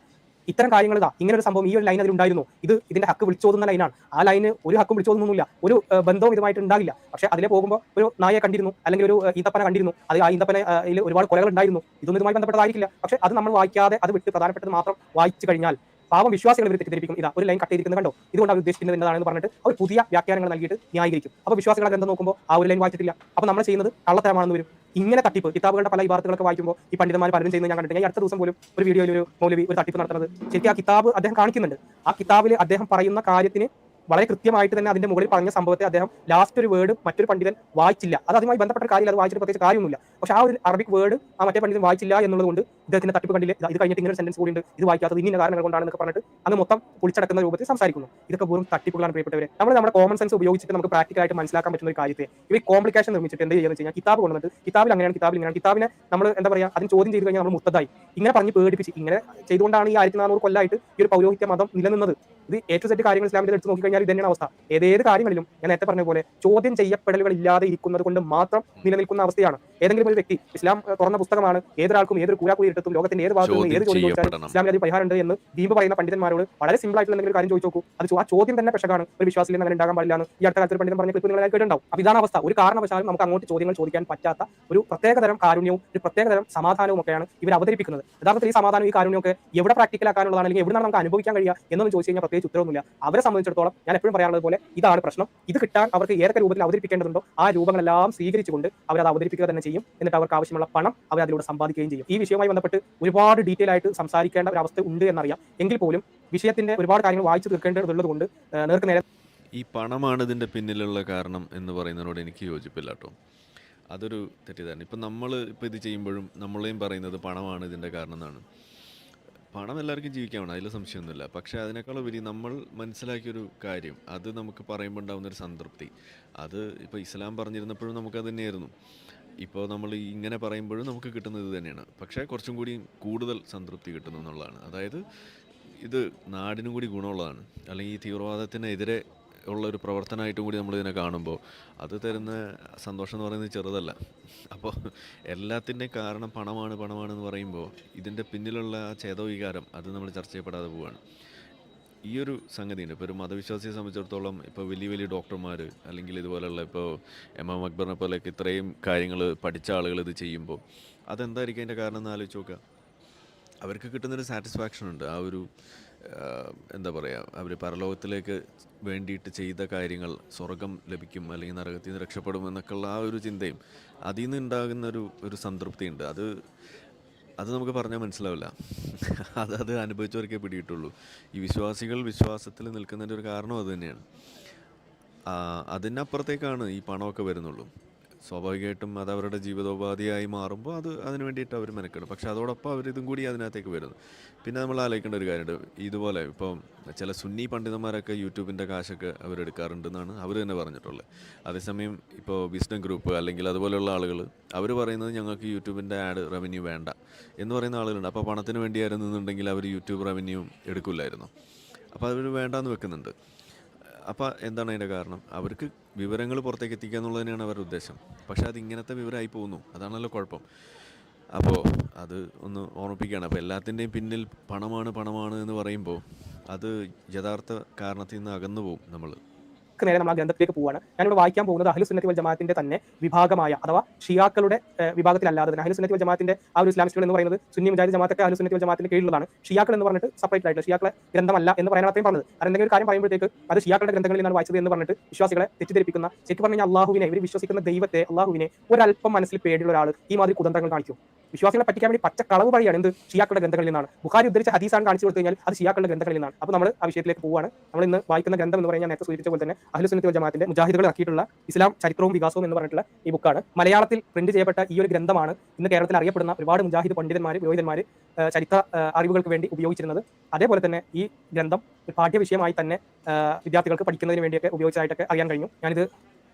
ഇത്തരം കാര്യങ്ങൾ ഇതാ ഇങ്ങനെ ഒരു സംഭവം ഈ ഒരു ലൈൻ അതിൽ ഉണ്ടായിരുന്നു ഇത് ഇതിന്റെ ഹക്ക് വിളിച്ചോതുന്ന ലൈനാണ് ആ ലൈന് ഒരു ഹക്കും വിളിച്ചോതുന്നൊന്നുമില്ല. ഒരു ബന്ധവും ഇതുമായിട്ട് ഉണ്ടാകില്ല. പക്ഷേ അതിലെ പോകുമ്പോൾ ഒരു നായയെ കണ്ടിരുന്നു. അല്ലെങ്കിൽ ഒരു ഈന്തപ്പന കണ്ടിരുന്നു. അത് ആ ഈന്തപ്പനയിൽ ഒരുപാട് കൊലകൾ ഉണ്ടായിരുന്നു. ഇതൊന്നും ഇതുമായി ബന്ധപ്പെട്ടതായിരിക്കില്ല. പക്ഷേ അത് നമ്മൾ വായിക്കാതെ അത് വിട്ട് പ്രധാനപ്പെട്ടത് മാത്രം വായിച്ചു കഴിഞ്ഞാൽ പാവം വിശ്വാസികൾ ഇവർ തെറ്റിദ്ധരിപ്പിക്കും. ഇതാ ഒരു ലൈൻ കട്ട് ചെയ്തിരിക്കുന്നത് കണ്ടോ? ഇതുകൊണ്ട് അവർ ഉദ്ദേശിക്കുന്നത് എന്താണെന്ന് പറഞ്ഞിട്ട് അവർ പുതിയ വ്യാഖ്യാനങ്ങൾ നൽകിയിട്ട് ന്യായീകരിക്കും. അപ്പോൾ വിശ്വാസികളെ ഗ്രന്ഥം നോക്കുമ്പോൾ ആ ഒരു ലൈൻ വായിച്ചിട്ടില്ല. അപ്പോൾ നമ്മൾ ചെയ്യുന്നത് കള്ളത്തരമാണെന്ന് വരും. ഇങ്ങനെ തട്ടിപ്പ് കിതാബുകളുടെ പല ഇബാറത്തുകളൊക്കെ വായിക്കുമ്പോൾ ഈ പണ്ഡിതന്മാർ പലരും ചെയ്യുന്നത് ഞാൻ കണ്ടിട്ടുണ്ട്. ഈ അടുത്ത ദിവസം പോലും ഒരു വീഡിയോയിൽ ഒരു മൗലവി ഒരു തട്ടിപ്പ് നടത്തുന്നത് ശരിക്കും ആ കിതാബ് അദ്ദേഹം കാണിക്കുന്നുണ്ട്. ആ കിതാബിൽ അദ്ദേഹം പറയുന്ന കാര്യത്തിന് വളരെ കൃത്യമായിട്ട് തന്നെ അതിന്റെ മുകളിൽ പറഞ്ഞ സംഭവത്തെ അദ്ദേഹം ലാസ്റ്റ് ഒരു വേർഡ് മറ്റൊരു പണ്ഡിതൻ വായിച്ചില്ല. അത് അതുമായി ബന്ധപ്പെട്ട കാര്യമില്ല അത് വായിച്ചിട്ട് പ്രത്യേകിച്ച് കാര്യമൊന്നുമില്ല. പക്ഷേ ആ ഒരു അറബിക് വേർഡ് ആ മറ്റേ പണ്ഡിതൻ വായിച്ചില്ല എന്നുള്ളത് കൊണ്ട് ഇദ്ദേഹത്തിന്റെ തട്ടിപ്പ് കണ്ടില്ല? ഇത് കഴിഞ്ഞിട്ട് ഇങ്ങനെ സെന്റൻസ് കൂടി ഉണ്ട്. ഇത് വായിക്കാത്തത് ഇന്ന കാരണങ്ങൾ കൊണ്ടാണെന്നൊക്കെ പറഞ്ഞിട്ട് അങ്ങ് മൊത്തം പൊളിച്ചടക്കുന്ന രൂപത്തിൽ സംസാരിക്കുന്നു. ഇതൊക്കെ വെറും തട്ടിപ്പുകളാണ് പ്രിയപ്പെട്ടവരെ. നമ്മൾ നമ്മുടെ കോമൺ സെൻസ് ഉപയോഗിച്ചിട്ട് നമുക്ക് പ്രാക്ടിക്കലായിട്ട് മനസ്സിലാക്കാൻ പറ്റുന്ന ഒരു കാര്യത്തെ ഇവർ കോംപ്ലിക്കേഷൻ നിർമ്മിച്ചിട്ട് എന്ത് ചെയ്യുന്നത് കഴിഞ്ഞാൽ കിതാബ് കൊണ്ടുവന്നിട്ട് കിതാബിൽ അങ്ങനെയാണ് കിതാബിൽ ഇങ്ങനെയാണ്. കിതാബിനെ നമ്മൾ എന്താ പറയുക അതിന് ചോദ്യം ചെയ്ത് കഴിഞ്ഞാൽ നമ്മൾ മുത്തതായി ഇങ്ങനെ പറഞ്ഞ് പേടിപ്പിച്ച് ഇങ്ങനെ ചെയ്തുകൊണ്ടാണ് ഈ ആയിരത്തി നാനൂറ് കൊല്ലമായിട്ട് ഈ ഒരു പൗരോഹിത്യ മതം നിലനിന്നത്. ഇത് ഏറ്റവും സെറ്റ് കാര്യങ്ങൾ ഇസ്ലാമിന്റെ എടുത്ത് നോക്കിക്കഴിഞ്ഞാൽ ഇത് തന്നെയാണ് അവസ്ഥ. ഏതേത് കാര്യങ്ങളിലും ഞാൻ നേരത്തെ പറഞ്ഞ പോലെ ചോദ്യം ചെയ്യപ്പെടലുകൾ ഇല്ലാതെ ഇരിക്കുന്നത് കൊണ്ട് മാത്രം നിലനിൽക്കുന്ന അവസ്ഥയാണ്. ഏതെങ്കിലും ഒരു വ്യക്തി ഇസ്ലാം തുറന്ന പുസ്തകമാണ് ഏതൊരാൾക്കും ഏതൊരു കൂരാക്കുരിട്ടത്തും ലോകത്തിന്റെ ഏത് ഭാഗത്തും നിന്ന് ഏത് ചോദ്യം ചോദിച്ചാലും ഇസ്ലാം ഇസ്ലാമിൽ അത് പരിഹാരമുണ്ട് എന്ന് ദീപ് പറയുന്ന പണ്ഡിതന്മാരോട് വളരെ സിമ്പിൾ ആയിട്ടുള്ള എന്തെങ്കിലും കാര്യം ചോദിച്ചു നോക്കൂ. അത് ആ ചോദ്യം തന്നെ പെഷകാണ് ഒരു വിശ്വാസത്തിൽ അങ്ങനെ ഉണ്ടാകാൻ പാടില്ല എന്ന് ഈ അടുത്ത കാലത്ത് പണ്ഡിതൻ പറഞ്ഞ ക്ലിപ്പ് നിങ്ങൾ കേട്ടിട്ടുണ്ടാവും. അപ്പൊ ഇതാണ് അവസ്ഥ. ഒരു കാരണവശാലും നമുക്ക് അങ്ങോട്ട് ചോദ്യങ്ങൾ ചോദിക്കാൻ പറ്റാത്ത ഒരു പ്രത്യേകതരം കാരുണ്യവും ഒരു പ്രത്യേകതരം സമാധാനവും ഒക്കെയാണ് ഇവർ അവതരിപ്പിക്കുന്നത്. യഥാർത്ഥത്തിൽ ഈ സമാധാനം ഈ കാരുണ്യമൊക്കെ എവിടെ പ്രാക്ടിക്കൽ ആക്കാനുള്ളതാണ്? അല്ലെങ്കിൽ എവിടെ നമുക്ക് അനുഭവിക്കാൻ കഴിയുക എന്നൊന്നും ചോദിച്ചു കഴിഞ്ഞാൽ പ്രത്യേകിച്ച് ഉത്തരവൊന്നുമില്ല. അവരെ സംബന്ധിച്ചിടത്തോളം ഞാൻ എപ്പോഴും പറയാറുള്ളത് പോലെ ഇതാണ് പ്രശ്നം. ഇത് കിട്ടാൻ അവർക്ക് ഏതൊക്കെ രൂപത്തിൽ അവതരിപ്പിക്കേണ്ടതുണ്ടോ ആ രൂപങ്ങളെല്ലാം സ്വീകരിച്ചുകൊണ്ട് അവർ അത് അവതരിപ്പിക്കുക തന്നെ ചെയ്യും. എന്നിട്ട് അവർക്ക് ആവശ്യമുള്ള പണം അവർ അതിലൂടെ സമ്പാദിക്കുകയും ചെയ്യും. ഈ വിഷയവുമായി ബന്ധപ്പെട്ട് ഒരുപാട് ഡീറ്റെയിൽ ആയിട്ട് സംസാരിക്കേണ്ട ഒരു അവസ്ഥ ഉണ്ട് എന്നറിയാം. എങ്കിൽ പോലും വിഷയത്തിന്റെ ഒരുപാട് കാര്യങ്ങൾ വായിച്ചു തീർക്കേണ്ടതുള്ളത് കൊണ്ട് നേർക്ക് നേരെ ഈ പണമാണ് ഇതിന്റെ പിന്നിലുള്ള കാരണം എന്ന് പറയുന്നതിനോട് എനിക്ക് യോജിപ്പില്ല കേട്ടോ. അതൊരു തെറ്റിദ്ധാരണ. ഇപ്പം നമ്മൾ ഇപ്പോൾ ഇത് ചെയ്യുമ്പോഴും നമ്മളെയും പറയുന്നത് പണമാണ് ഇതിന്റെ കാരണം എന്നാണ്. പണം എല്ലാവർക്കും ജീവിക്കാമാണ് അതിൽ സംശയമൊന്നുമില്ല. പക്ഷേ അതിനേക്കാൾ ഉപരി നമ്മൾ മനസ്സിലാക്കിയൊരു കാര്യം അത് നമുക്ക് പറയുമ്പോൾ ഉണ്ടാകുന്നൊരു സംതൃപ്തി. അത് ഇപ്പോൾ ഇസ്ലാം പറഞ്ഞിരുന്നപ്പോഴും നമുക്കത് തന്നെയായിരുന്നു. ഇപ്പോൾ നമ്മൾ ഇങ്ങനെ പറയുമ്പോഴും നമുക്ക് കിട്ടുന്നത് ഇത് തന്നെയാണ്. പക്ഷേ കുറച്ചും കൂടി കൂടുതൽ സംതൃപ്തി കിട്ടുന്നു എന്നുള്ളതാണ്. അതായത് ഇത് നാടിനും കൂടി ഗുണമുള്ളതാണ്. അല്ലെങ്കിൽ ഈ തീവ്രവാദത്തിനെതിരെ ഉള്ള ഒരു പ്രവർത്തനമായിട്ടും കൂടി നമ്മളിതിനെ കാണുമ്പോൾ അത് തരുന്ന സന്തോഷം എന്ന് പറയുന്നത് ചെറുതല്ല. അപ്പോൾ എല്ലാത്തിന്റെ കാരണം പണമാണ് പണമാണെന്ന് പറയുമ്പോൾ ഇതിന്റെ പിന്നിലുള്ള ആ ചേതോവികാരം അത് നമ്മൾ ചർച്ച ചെയ്യപ്പെടാതെ പോവുകയാണ്. ഈ ഒരു സംഗതിയുണ്ട്. ഇപ്പോൾ ഒരു മതവിശ്വാസിയെ സംബന്ധിച്ചിടത്തോളം ഇപ്പോൾ വലിയ വലിയ ഡോക്ടർമാർ അല്ലെങ്കിൽ ഇതുപോലെയുള്ള ഇപ്പോൾ എം എം അക്ബറിനെ പോലെയൊക്കെ ഇത്രയും കാര്യങ്ങൾ പഠിച്ച ആളുകൾ ഇത് ചെയ്യുമ്പോൾ അതെന്തായിരിക്കും അതിന്റെ കാരണം എന്ന് ആലോചിച്ച് നോക്കുക അവർക്ക് കിട്ടുന്നൊരു സാറ്റിസ്ഫാക്ഷൻ ഉണ്ട്. ആ ഒരു എന്താ പറയുക അവർ പരലോകത്തിലേക്ക് വേണ്ടിയിട്ട് ചെയ്ത കാര്യങ്ങൾ സ്വർഗം ലഭിക്കും അല്ലെങ്കിൽ നരകത്തിൽ നിന്ന് രക്ഷപ്പെടും എന്നൊക്കെയുള്ള ആ ഒരു ചിന്തയും അതിൽ നിന്ന് ഒരു ഒരു സംതൃപ്തിയുണ്ട്. അത് അത് നമുക്ക് പറഞ്ഞാൽ മനസ്സിലാവില്ല. അത് അത് അനുഭവിച്ചവർക്കേ പിടിയിട്ടുള്ളൂ ഈ വിശ്വാസികൾ വിശ്വാസത്തിൽ നിൽക്കുന്നതിന്റെ ഒരു കാരണം അത് തന്നെയാണ്. അതിനപ്പുറത്തേക്കാണ് ഈ പണമൊക്കെ വരുന്നുള്ളൂ. സ്വാഭാവികമായിട്ടും അത് അവരുടെ ജീവിതോപാധിയായി മാറുമ്പോൾ അത് അതിന് വേണ്ടിയിട്ട് അവർ മെനക്കെടും. പക്ഷെ അതോടൊപ്പം അവർ ഇതും കൂടി അതിനകത്തേക്ക് വരുന്നു. പിന്നെ നമ്മൾ ആലോചിക്കേണ്ട ഒരു കാര്യമുണ്ട്. ഇതുപോലെ ഇപ്പം ചില സുന്നി പണ്ഡിതന്മാരൊക്കെ യൂട്യൂബിന്റെ കാശൊക്കെ അവരെടുക്കാറുണ്ടെന്നാണ് അവർ തന്നെ പറഞ്ഞിട്ടുള്ളത്. അതേസമയം ഇപ്പോൾ വിസ്ഡം ഗ്രൂപ്പ് അല്ലെങ്കിൽ അതുപോലെയുള്ള ആളുകൾ അവർ പറയുന്നത് ഞങ്ങൾക്ക് യൂട്യൂബിന്റെ ആഡ് റവന്യൂ വേണ്ട എന്ന് പറയുന്ന ആളുകളുണ്ട്. അപ്പോൾ പണത്തിന് വേണ്ടിയായിരുന്നു എന്നുണ്ടെങ്കിൽ അവർ യൂട്യൂബ് റവന്യൂ എടുക്കില്ലായിരുന്നു? അപ്പോൾ അവർ വേണ്ടാന്ന് വെക്കുന്നുണ്ട്. അപ്പോൾ എന്താണ് അതിന്റെ കാരണം? അവർക്ക് വിവരങ്ങൾ പുറത്തേക്ക് എത്തിക്കുക എന്നുള്ളത് തന്നെയാണ് അവരുടെ ഉദ്ദേശം. പക്ഷേ അത് ഇങ്ങനത്തെ വിവരമായി പോകുന്നു. അതാണല്ലോ കുഴപ്പം. അപ്പോൾ അത് ഒന്ന് ഓർമ്മിപ്പിക്കുകയാണ്. അപ്പോൾ എല്ലാത്തിന്റെയും പിന്നിൽ പണമാണ് പണമാണ് എന്ന് പറയുമ്പോൾ അത് യഥാർത്ഥ കാരണത്തിൽ നിന്ന് അകന്നു പോകും നമ്മൾ നേരെ നമ്മൾ ആ ഗ്രന്ഥത്തിലേക്ക് പോവാണ് ഞാനിവിടെ വായിക്കാൻ പോകുന്നത് അഹ്ലു സുന്നത്തി വൽ ജമാഅത്തിന്റെ തന്നെ വിഭാഗമായ അഥവാ ഷിയാക്കളുടെ വിഭാഗത്തിലല്ലാതെ തന്നെ അഹ്ലു സുന്നത്തി വൽ ജമാഅത്തിന്റെ ആ ഒരു ഇസ്ലാമിസ്റ്റുകൾ എന്ന് പറയുന്നത് സുന്നി മുജാഹിദ് ജമാഅത്തൊക്കെ അഹ്ലു സുന്നത്തി വൽ ജമാഅത്തിന്റെ കീഴിലുള്ളതാണ്. ഷിയാക്കൾ എന്ന് പറഞ്ഞിട്ട് സെപ്പറേറ്റ് ആയിട്ട് ഷിയാക്കളെ ഗ്രന്ഥമല്ല എന്ന് പറയാൻ അത്രയും പറഞ്ഞത്. അത് എന്തെങ്കിലും ഒരു കാര്യം പറയുമ്പോഴത്തേക്ക് അത് ഷിയാക്കളുടെ ഗ്രന്ഥങ്ങളിൽ നിന്നാണ് വായിച്ചത് എന്ന് പറഞ്ഞിട്ട് വിശ്വാസികളെ തെറ്റിദ്ധരിപ്പിക്കുന്ന ശരിക്കും പറഞ്ഞാൽ അള്ളാഹുവിനെ ഇവർ വിശ്വസിക്കുന്ന ദൈവത്തെ അള്ളാഹുവിനെ ഒരല്പം മനസ്സിൽ പേടിയുള്ള ഒരാൾ ഈ മാതിരി കുതന്ത്രങ്ങൾ കാണിക്കും. വിശ്വാസികളെ പറ്റിക്കാൻ വേണ്ടി പച്ച കളവ് വഴിയാണ് എന്ത് ഷിയാക്കളുടെ ഗ്രന്ഥങ്ങളിൽ നിന്നാണ്. ബുഖാരി ഉദ്ധരിച്ച ഹദീസാണ് കാണിച്ചു കൊടുത്തു കഴിഞ്ഞാൽ അത് ഷിയാക്കളുടെ ഗ്രന്ഥങ്ങളിൽ നിന്നാണ്. അപ്പോൾ നമ്മൾ ആ വിഷയത്തിലേക്ക് പോവുകയാണ്. നമ്മൾ ഇന്ന് വായിക്കുന്ന ഗ്രന്ഥം എന്ന് പറഞ്ഞാൽ നേരത്തെ സൂചിപ്പിച്ച പോലെ തന്നെ അഹ്ലു ജമാത്തിന്റെ മുജാഹിദുകൾ ഇറക്കിയിട്ടുള്ള ഇസ്ലാം ചരിത്രവും വികാസവും എന്ന് പറഞ്ഞിട്ടുള്ള ഈ ബുക്കാണ്. മലയാളത്തിൽ പ്രിന്റ് ചെയ്യപ്പെട്ട ഈ ഒരു ഗ്രന്ഥമാണ് ഇന്ന് കേരളത്തിൽ അറിയപ്പെടുന്ന ഒരുപാട് മുജാഹിദ് പണ്ഡിതന്മാർ പുരോഹിതന്മാർ ചരിത്ര അറിവുകൾക്ക് വേണ്ടി ഉപയോഗിച്ചിരുന്നത്. അതേപോലെ തന്നെ ഈ ഗ്രന്ഥം ഒരു പാഠ്യ വിഷയമായി തന്നെ വിദ്യാർത്ഥികൾക്ക് പഠിക്കുന്നതിന് വേണ്ടിയൊക്കെ ഉപയോഗിച്ചതായിട്ടൊക്കെ അറിയാൻ കഴിഞ്ഞു ഞാനിത്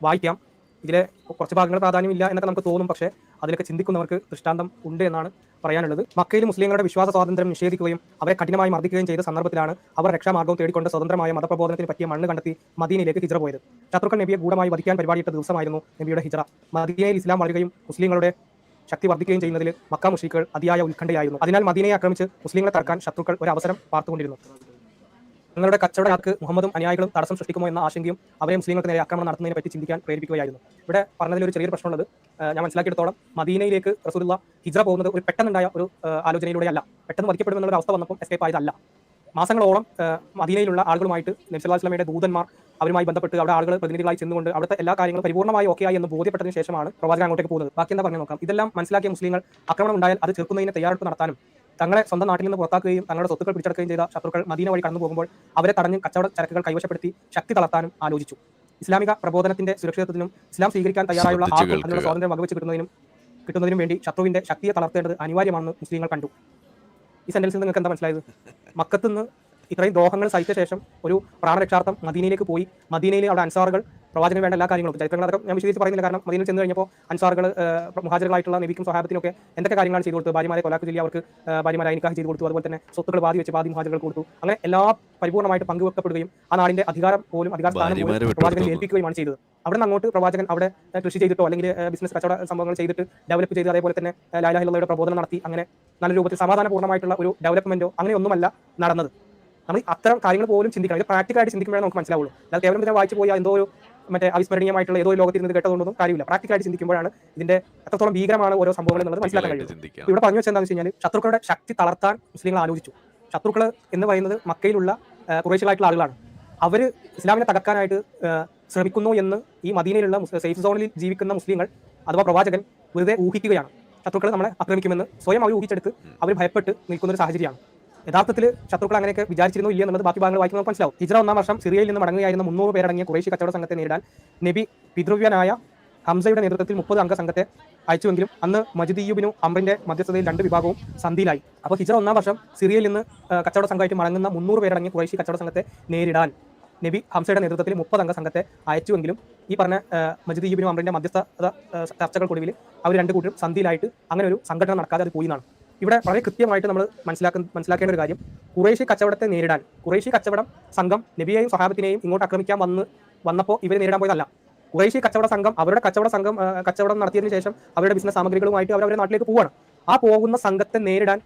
വായിക്കാം. ഇതിലെ കുറച്ച് ഭാഗങ്ങൾ പ്രാധാന്യമില്ല എന്നൊക്കെ നമുക്ക് തോന്നും പക്ഷേ അതിലൊക്കെ ചിന്തിക്കുന്നവർക്ക് ദൃഷ്ടാന്തം ഉണ്ട് എന്നാണ് പറയാനുള്ളത്. മക്കയിൽ മുസ്ലിങ്ങളുടെ വിശ്വാസ സ്വാതന്ത്ര്യം നിഷേധിക്കുകയും അവരെ കഠിനമായി മർദ്ദിക്കുകയും ചെയ്ത സന്ദർഭത്തിലാണ് അവർ രക്ഷാമാർഗം തേടിക്കൊണ്ട് സ്വതന്ത്രമായ മതപ്രബോധനത്തിന് പറ്റിയ മണ്ണ് കണ്ടെത്തി മദീനയിലേക്ക് ഹിജറ പോയത്. ശത്രുക്കൾ നബിയെ ഗൂഢമായി വധിക്കാൻ പരിപാടിയിട്ട ദിവസമായിരുന്നു നബിയുടെ ഹിജറ. മദീനയിൽ ഇസ്ലാം വളരുകയും മുസ്ലിങ്ങളുടെ ശക്തി വർദ്ധിക്കുകയും ചെയ്യുന്നതിൽ മക്ക മുഷ്രിക്കുകൾ അതിയായ ഉത്കണ്ഠയായിരുന്നു. അതിനാൽ മദീനയെ ആക്രമിച്ച് മുസ്ലിങ്ങളെ തർക്കാൻ ശത്രുക്കൾ ഒരു അവസരം പാർത്തുകൊണ്ടിരുന്നു. നിങ്ങളുടെ കച്ചവടക്കാർക്ക് മുഹമ്മദും അനുയായികളും തടസ്സം സൃഷ്ടിക്കുമോ എന്ന ആശങ്കയും അവരെ മുസ്ലിങ്ങൾക്ക് നേരെ ആക്രമണം നടത്തുന്നതിനെ പറ്റി ചിന്തിക്കാൻ പ്രേരിപ്പിക്കുകയായിരുന്നു. ഇവിടെ പറഞ്ഞതിൽ ഒരു ചെറിയൊരു പ്രശ്നമുള്ളത് ഞാൻ മനസ്സിലാക്കിയെടുത്തോളം മദീനയിലേക്ക് റസൂലുള്ള ഹിജ്ര പോകുന്നത് ഒരു പെട്ടെന്നുണ്ടായ ഒരു ആലോചനയിലൂടെ അല്ല പെട്ടെന്ന് വധിക്കപ്പെടുമെന്നുള്ള അവസ്ഥ വന്നപ്പോൾ എസ്കേപ്പ് ആയതല്ല. മാസങ്ങളോളം മദീനയിലുള്ള ആളുകളുമായിട്ട് നബ്സല്ലാസ്ലമയുടെ ദൂതന്മാർ അവരുമായി ബന്ധപ്പെട്ട് അവിടെ ആളുകൾ പ്രതിനിധികളായി ചെന്നുകൊണ്ട് അവിടുത്തെ എല്ലാ കാര്യങ്ങളും പരിപൂർണമായി ഓക്കെ ആയി എന്ന് ബോധ്യപ്പെട്ടതിന് ശേഷമാണ് പ്രവാചകൻ അങ്ങോട്ടേക്ക് പോകുന്നത്. ബാക്കി എന്താ പറഞ്ഞു നോക്കാം. ഇതെല്ലാം മനസ്സിലാക്കിയ മുസ്ലിങ്ങൾ ആക്രമണം ഉണ്ടായാൽ അത് ചെറുക്കുന്നതിന് തയ്യാറെടുപ്പ് നടത്താനും തങ്ങളെ സ്വന്തം നാട്ടിൽ നിന്ന് പുറത്താക്കുകയും തങ്ങളുടെ സ്വത്തുക്കൾ പിടിച്ചെടുക്കുകയും ചെയ്ത ശത്രുക്കൾ മദീന വഴി കടന്നു പോകുമ്പോൾ അവരെ തടഞ്ഞ് കച്ചവട ചരക്കുകൾ കൈവശപ്പെടുത്തി ശക്തി തളർത്താനും ആലോചിച്ചു. ഇസ്ലാമിക പ്രബോധനത്തിന്റെ സുരക്ഷിതത്വത്തിനും ഇസ്ലാം സ്വീകരിക്കാൻ തയ്യാറായുള്ള ആർക്കും അതിനുള്ള സ്വാതന്ത്ര്യം വകവെച്ച് കിട്ടുന്നതിനും കിട്ടുന്നതിനും വേണ്ടി ശത്രുവിന്റെ ശക്തിയെ തളർത്തേണ്ടത് അനിവാര്യമാണെന്ന് മുസ്ലിങ്ങൾ കണ്ടു. ഈ സെന്റൻസിൽ നിങ്ങൾക്ക് എന്താ മനസ്സിലായത്? മക്കത്തുനിന്ന് ഇത്രയും ദ്രോഹങ്ങൾ സഹിച്ച ശേഷം ഒരു പ്രാണരക്ഷാർത്ഥം മദീനയിലേക്ക് പോയി. മദീനയിലെ അവിടെ അൻസാറുകൾ പ്രവാചകന് വേണ്ട എല്ലാ കാര്യങ്ങളും. ചരിത്രങ്ങൾ അതൊക്കെ ഞാൻ വിശദീകരിച്ച് പറയുന്നില്ല. കാരണം മദീനയിൽ ചെന്ന് കഴിഞ്ഞപ്പോൾ അൻസാറുകൾ മുഹാജറുകളായിട്ടുള്ള നബിക്കും സ്വഹാബത്തിനൊക്കെ എന്തൊക്കെ കാര്യങ്ങളാണ് ചെയ്തു കൊടുത്തു ഭാര്യമാരെ കൊലാക്ക് ജില്ല അവർക്ക് ഭാര്യമാരെ നിക്കാഹ് ചെയ്തു കൊടുത്തു. അതുപോലെ തന്നെ സ്വത്തുക്കൾ ബാധി വെച്ച് ബാധി മുഹാജറുകൾ കൊടുത്തു. അങ്ങനെ എല്ലാ പരിപൂർണമായിട്ട് പങ്കുവെക്കപ്പെടുകയും ആ നാടിന്റെ അധികാരം പോലും അധികാര സ്ഥാനം പോലും പ്രവാചകൻ. ഏൽപ്പിക്കുകയുമാണ് ചെയ്തത്. അവിടെ നിന്ന് അങ്ങോട്ട് പ്രവാചകൻ അവിടെ കൃഷി ചെയ്തിട്ടോ അല്ലെങ്കിൽ ബിസിനസ് കച്ചവട സംഭവങ്ങൾ ചെയ്തിട്ട് ഡെവലപ്പ് ചെയ്ത് അതേപോലെ തന്നെ ലാലാഹിള്ളയുടെ പ്രബോധനം നടത്തി. അങ്ങനെ നല്ല രൂപത്തിൽ സമാധാനപൂർണമായിട്ടുള്ള ഒരു ഡെവലപ്മെന്റോ അങ്ങനെയൊന്നുമല്ല നടന്നത്. നമ്മൾ അത്തരം കാര്യങ്ങൾ പോലും ചിന്തിക്കണം. ഇത് പ്രാക്ടിക്കലായിട്ട് ചിന്തിക്കുമ്പോഴേ നമുക്ക് മനസ്സിലാവുള്ളൂ. അല്ലാതെ കേവലം ഇതിനെ വായിച്ചു പോയി എന്തോ ഒരു മറ്റേ അവിസ്മരണീയമായിട്ടുള്ള ഏതോ നിന്ന് കേട്ടതുകൊണ്ടൊന്നും കാര്യമില്ല. പ്രാക്ടിക്കലായിട്ട് ചിന്തിക്കുമ്പോഴാണ് ഇതിന്റെ എത്രത്തോളം ഭീകരമാണ് ഓരോ സംഭവങ്ങൾ എന്നുള്ളത് മനസ്സിലാക്കാൻ കഴിയുന്നത്. ഇവിടെ പറഞ്ഞു വെച്ചാൽ എന്താണെന്ന് വെച്ച് കഴിഞ്ഞാൽ ശത്രുക്കളുടെ ശക്തി തളർത്താൻ മുസ്ലിങ്ങൾ ആലോചിച്ചു. ശത്രുക്കൾ എന്ന് പറയുന്നത് മക്കയിലുള്ള ആ, കുറേശ്ശികളായിട്ടുള്ള ആളുകളാണ്. അവർ ഇസ്ലാമിനെ തകർക്കാനായിട്ട് ശ്രമിക്കുന്നു എന്ന് ഈ മദീനയിലുള്ള സേഫ് സോണിൽ ജീവിക്കുന്ന മുസ്ലിങ്ങൾ അഥവാ പ്രവാചകൻ വെറുതെ ഊഹിക്കുകയാണ്. ശത്രുക്കൾ നമ്മളെ ആക്രമിക്കുമെന്ന് സ്വയം അവർ ഊഹിച്ചെടുത്ത് അവർ ഭയപ്പെട്ട് നിൽക്കുന്ന ഒരു സാഹചര്യമാണ്. യഥാർത്ഥത്തിൽ ശത്രുക്കൾ അങ്ങനെയൊക്കെ വിചാരിച്ചിരുന്നു ഇല്ല എന്നുള്ളത് ബാക്കി ഭാഗങ്ങൾ വായിക്കുമ്പോൾ മനസ്സിലാവും. ഹിജ്ര ഒന്നാം വർഷം സിറിയയിൽ നിന്ന് മടങ്ങുകയായിരുന്ന മുന്നൂറ് പേരടങ്ങിയ കുറേശ്ശി കച്ചവട സംഘത്തെ നേരിടാൻ നബി പിതൃവ്യനായ ഹംസയുടെ നേതൃത്വത്തിൽ മുപ്പത് അംഗ സംഘത്തെ അയച്ചുവെങ്കിലും അന്ന് മജുദീയുബിനും അമ്രിന്റെ മധ്യസ്ഥതയിൽ രണ്ട് വിഭാഗവും സന്ധിയിലായി. അപ്പോൾ ഹിജ്ര ഒന്നാം വർഷം സിറിയയിൽ നിന്ന് കച്ചവട സംഘമായിട്ട് മടങ്ങുന്ന മുന്നൂറ് പേരടങ്ങിയ കുറേശ്ശി കച്ചവട സംഘത്തെ നേരിടാൻ നബി ഹംസയുടെ നേതൃത്വത്തിൽ മുപ്പത് അംഗ സംഘത്തെ അയച്ചുവെങ്കിലും ഈ പറഞ്ഞ മജുദീയുബിനും അമ്രിന്റെ മധ്യസ്ഥത ചർച്ചകൾക്കൊടുവിൽ അവർ രണ്ട് കൂട്ടരും സന്ധിയിലായിട്ട് അങ്ങനെ ഒരു സംഘടന നടക്കാതെ അത് പോയി എന്നാണ്. ഇവിടെ വളരെ കൃത്യമായിട്ട് നമ്മൾ മനസ്സിലാക്കുന്ന മനസ്സിലാക്കേണ്ട ഒരു കാര്യം. കുറേശ്ശി കച്ചവടത്തെ നേരിടാൻ കുറേശ്ശി കച്ചവടം സംഘം നബിയെയും സഹാബത്തിനെയും ഇങ്ങോട്ട് ആക്രമിക്കാൻ വന്ന് വന്നപ്പോൾ ഇവർ നേരിടാൻ പോയതല്ല. കുറേശ്ശി കച്ചവട സംഘം അവരുടെ കച്ചവട സംഘം കച്ചവടം നടത്തിയതിനു ശേഷം അവരുടെ ബിസിനസ് സാമഗ്രികളുമായിട്ട് അവർ അവരുടെ നാട്ടിലേക്ക് പോവുകയാണ് ആ പോകുന്ന സംഘത്തെ നേരിടാൻ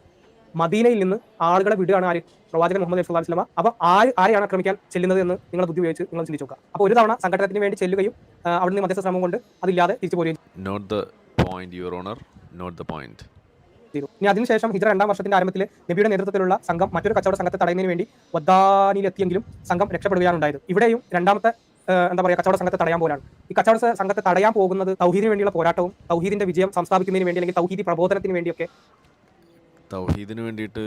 മദീനയിൽ നിന്ന് ആളുകളെ വിടുകയാണ് ആര്? പ്രവാചകൻ മുഹമ്മദ് അലൈഹി സ്വലാം അപ്പോൾ ആര് ആരെയാണ് ആക്രമിക്കാൻ ചെല്ലുന്നത് എന്ന് നിങ്ങൾ ബുദ്ധി ഉപയോഗിച്ച് നിങ്ങൾ ചിന്തിച്ചു നോക്കുക. അപ്പോൾ ഒരു തവണ സംഘടനത്തിന് വേണ്ടി ചെല്ലുകയും അവിടുന്ന് മധ്യസ്ഥ ശ്രമം കൊണ്ട് അതില്ലാതെ തിരിച്ചു പോരുകയും note the point your honour note the point ചെയ്തു ഇനി അതിനുശേഷം ഹിജ്ര രണ്ടാം വർഷത്തിന്റെ ആരംഭത്തിൽ നബിയുടെ നേതൃത്വത്തിലുള്ള സംഘം മറ്റൊരു കച്ചവട സംഘത്തെ തടയുന്നതിന് വേണ്ടി വദ്ദാനിയിലെത്തിയെങ്കിലും സംഘം രക്ഷപ്പെടുകയാണ് ഇവിടെയും രണ്ടാമത്തെ എന്താ പറയുക കച്ചവട സംഘത്തെ തടയാൻ പോലാണ്. ഈ കച്ചവട സംഘത്തെ തടയാൻ പോകുന്നത് തൗഹീദിന് വേണ്ടിയുള്ള പോരാട്ടവും തൗഹീദിന്റെ വിജയം സംസ്ഥാപിക്കുന്നതിന് വേണ്ടി അല്ലെങ്കിൽ തൗഹീദി പ്രബോധനത്തിന് വേണ്ടിയൊക്കെ തൗഹീദിന് വേണ്ടിയിട്ട്